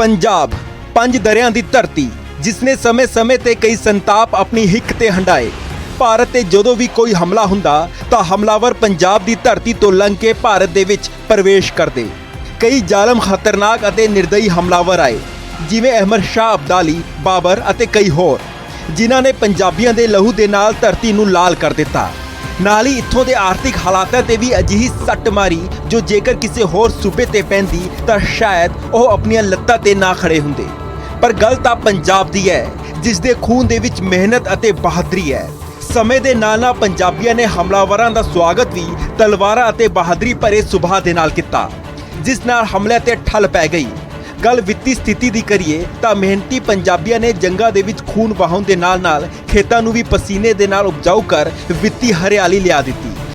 L: ਪੰਜਾਬ, ਪੰਜ ਦਰਿਆਂ ਦੀ ਧਰਤੀ ਜਿਸ ਨੇ ਸਮੇਂ-ਸਮੇਂ ਤੇ ਕਈ ਸੰਤਾਪ ਆਪਣੀ ਹਿੱਕ ਤੇ ਹੰਡਾਏ ਭਾਰਤ ਤੇ ਜਦੋਂ ਵੀ ਕੋਈ ਹਮਲਾ ਹੁੰਦਾ, ਤਾਂ ਹਮਲਾਵਰ ਪੰਜਾਬ ਦੀ ਧਰਤੀ ਤੋਂ ਲੰਘ ਕੇ ਭਾਰਤ ਦੇ ਵਿੱਚ ਪ੍ਰਵੇਸ਼ ਕਰਦੇ। ਕਈ ਜ਼ਾਲਮ ਖਤਰਨਾਕ ਅਤੇ ਨਿਰਦਈ ਹਮਲਾਵਰ ਆਏ, ਜਿਵੇਂ ਅਹਿਮਦ ਸ਼ਾਹ ਅਬਦਾਲੀ, ਬਾਬਰ ਅਤੇ ਕਈ ਹੋਰ, ਜਿਨ੍ਹਾਂ ਨੇ ਪੰਜਾਬੀਆਂ ਦੇ ਲਹੂ ਦੇ ਨਾਲ ਧਰਤੀ ਨੂੰ ਲਾਲ ਕਰ ਦਿੱਤਾ। ਨਾਲ ਹੀ ਇੱਥੋਂ ਦੇ ਆਰਥਿਕ ਹਾਲਾਤਾਂ ਤੇ ਵੀ ਅਜਿਹੀ ਸੱਟ ਮਾਰੀ ਜੋ ਜੇਕਰ ਕਿਸੇ ਹੋਰ ਸੂਬੇ ਤੇ ਪੈਂਦੀ ਤਾਂ ਸ਼ਾਇਦ ਉਹ ਆਪਣੀਆਂ ਲੱਤਾਂ ਤੇ ਨਾ ਖੜੇ ਹੁੰਦੇ। ਪਰ ਗੱਲ ਤਾਂ ਪੰਜਾਬ ਦੀ ਹੈ, ਜਿਸ ਦੇ ਖੂਨ ਦੇ ਵਿੱਚ ਮਿਹਨਤ ਅਤੇ ਬਹਾਦਰੀ ਹੈ। ਸਮੇਂ ਦੇ ਨਾਲ ਨਾਲ ਪੰਜਾਬੀਆਂ ਨੇ ਹਮਲਾਵਰਾਂ ਦਾ ਸਵਾਗਤ ਵੀ ਤਲਵਾਰਾਂ ਅਤੇ ਬਹਾਦਰੀ ਭਰੇ ਸੁਭਾਅ ਦੇ ਨਾਲ ਕੀਤਾ, ਜਿਸ ਨਾਲ ਹਮਲੇ ਤੇ ਠੱਲ ਪੈ ਗਈ। ਗੱਲ ਵਿੱਤੀ ਸਥਿਤੀ ਦੀ ਕਰੀਏ ਤਾਂ ਮਿਹਨਤੀ ਪੰਜਾਬੀਆਂ ਨੇ ਜੰਗਾਂ ਦੇ ਵਿੱਚ ਖੂਨ ਵਹਾਉਣ ਦੇ ਨਾਲ ਨਾਲ ਖੇਤਾਂ ਨੂੰ ਵੀ ਪਸੀਨੇ ਦੇ ਨਾਲ ਉਪਜਾਊ ਕਰ ਵਿੱਤੀ ਹਰਿਆਲੀ ਲਿਆ ਦਿੱਤੀ।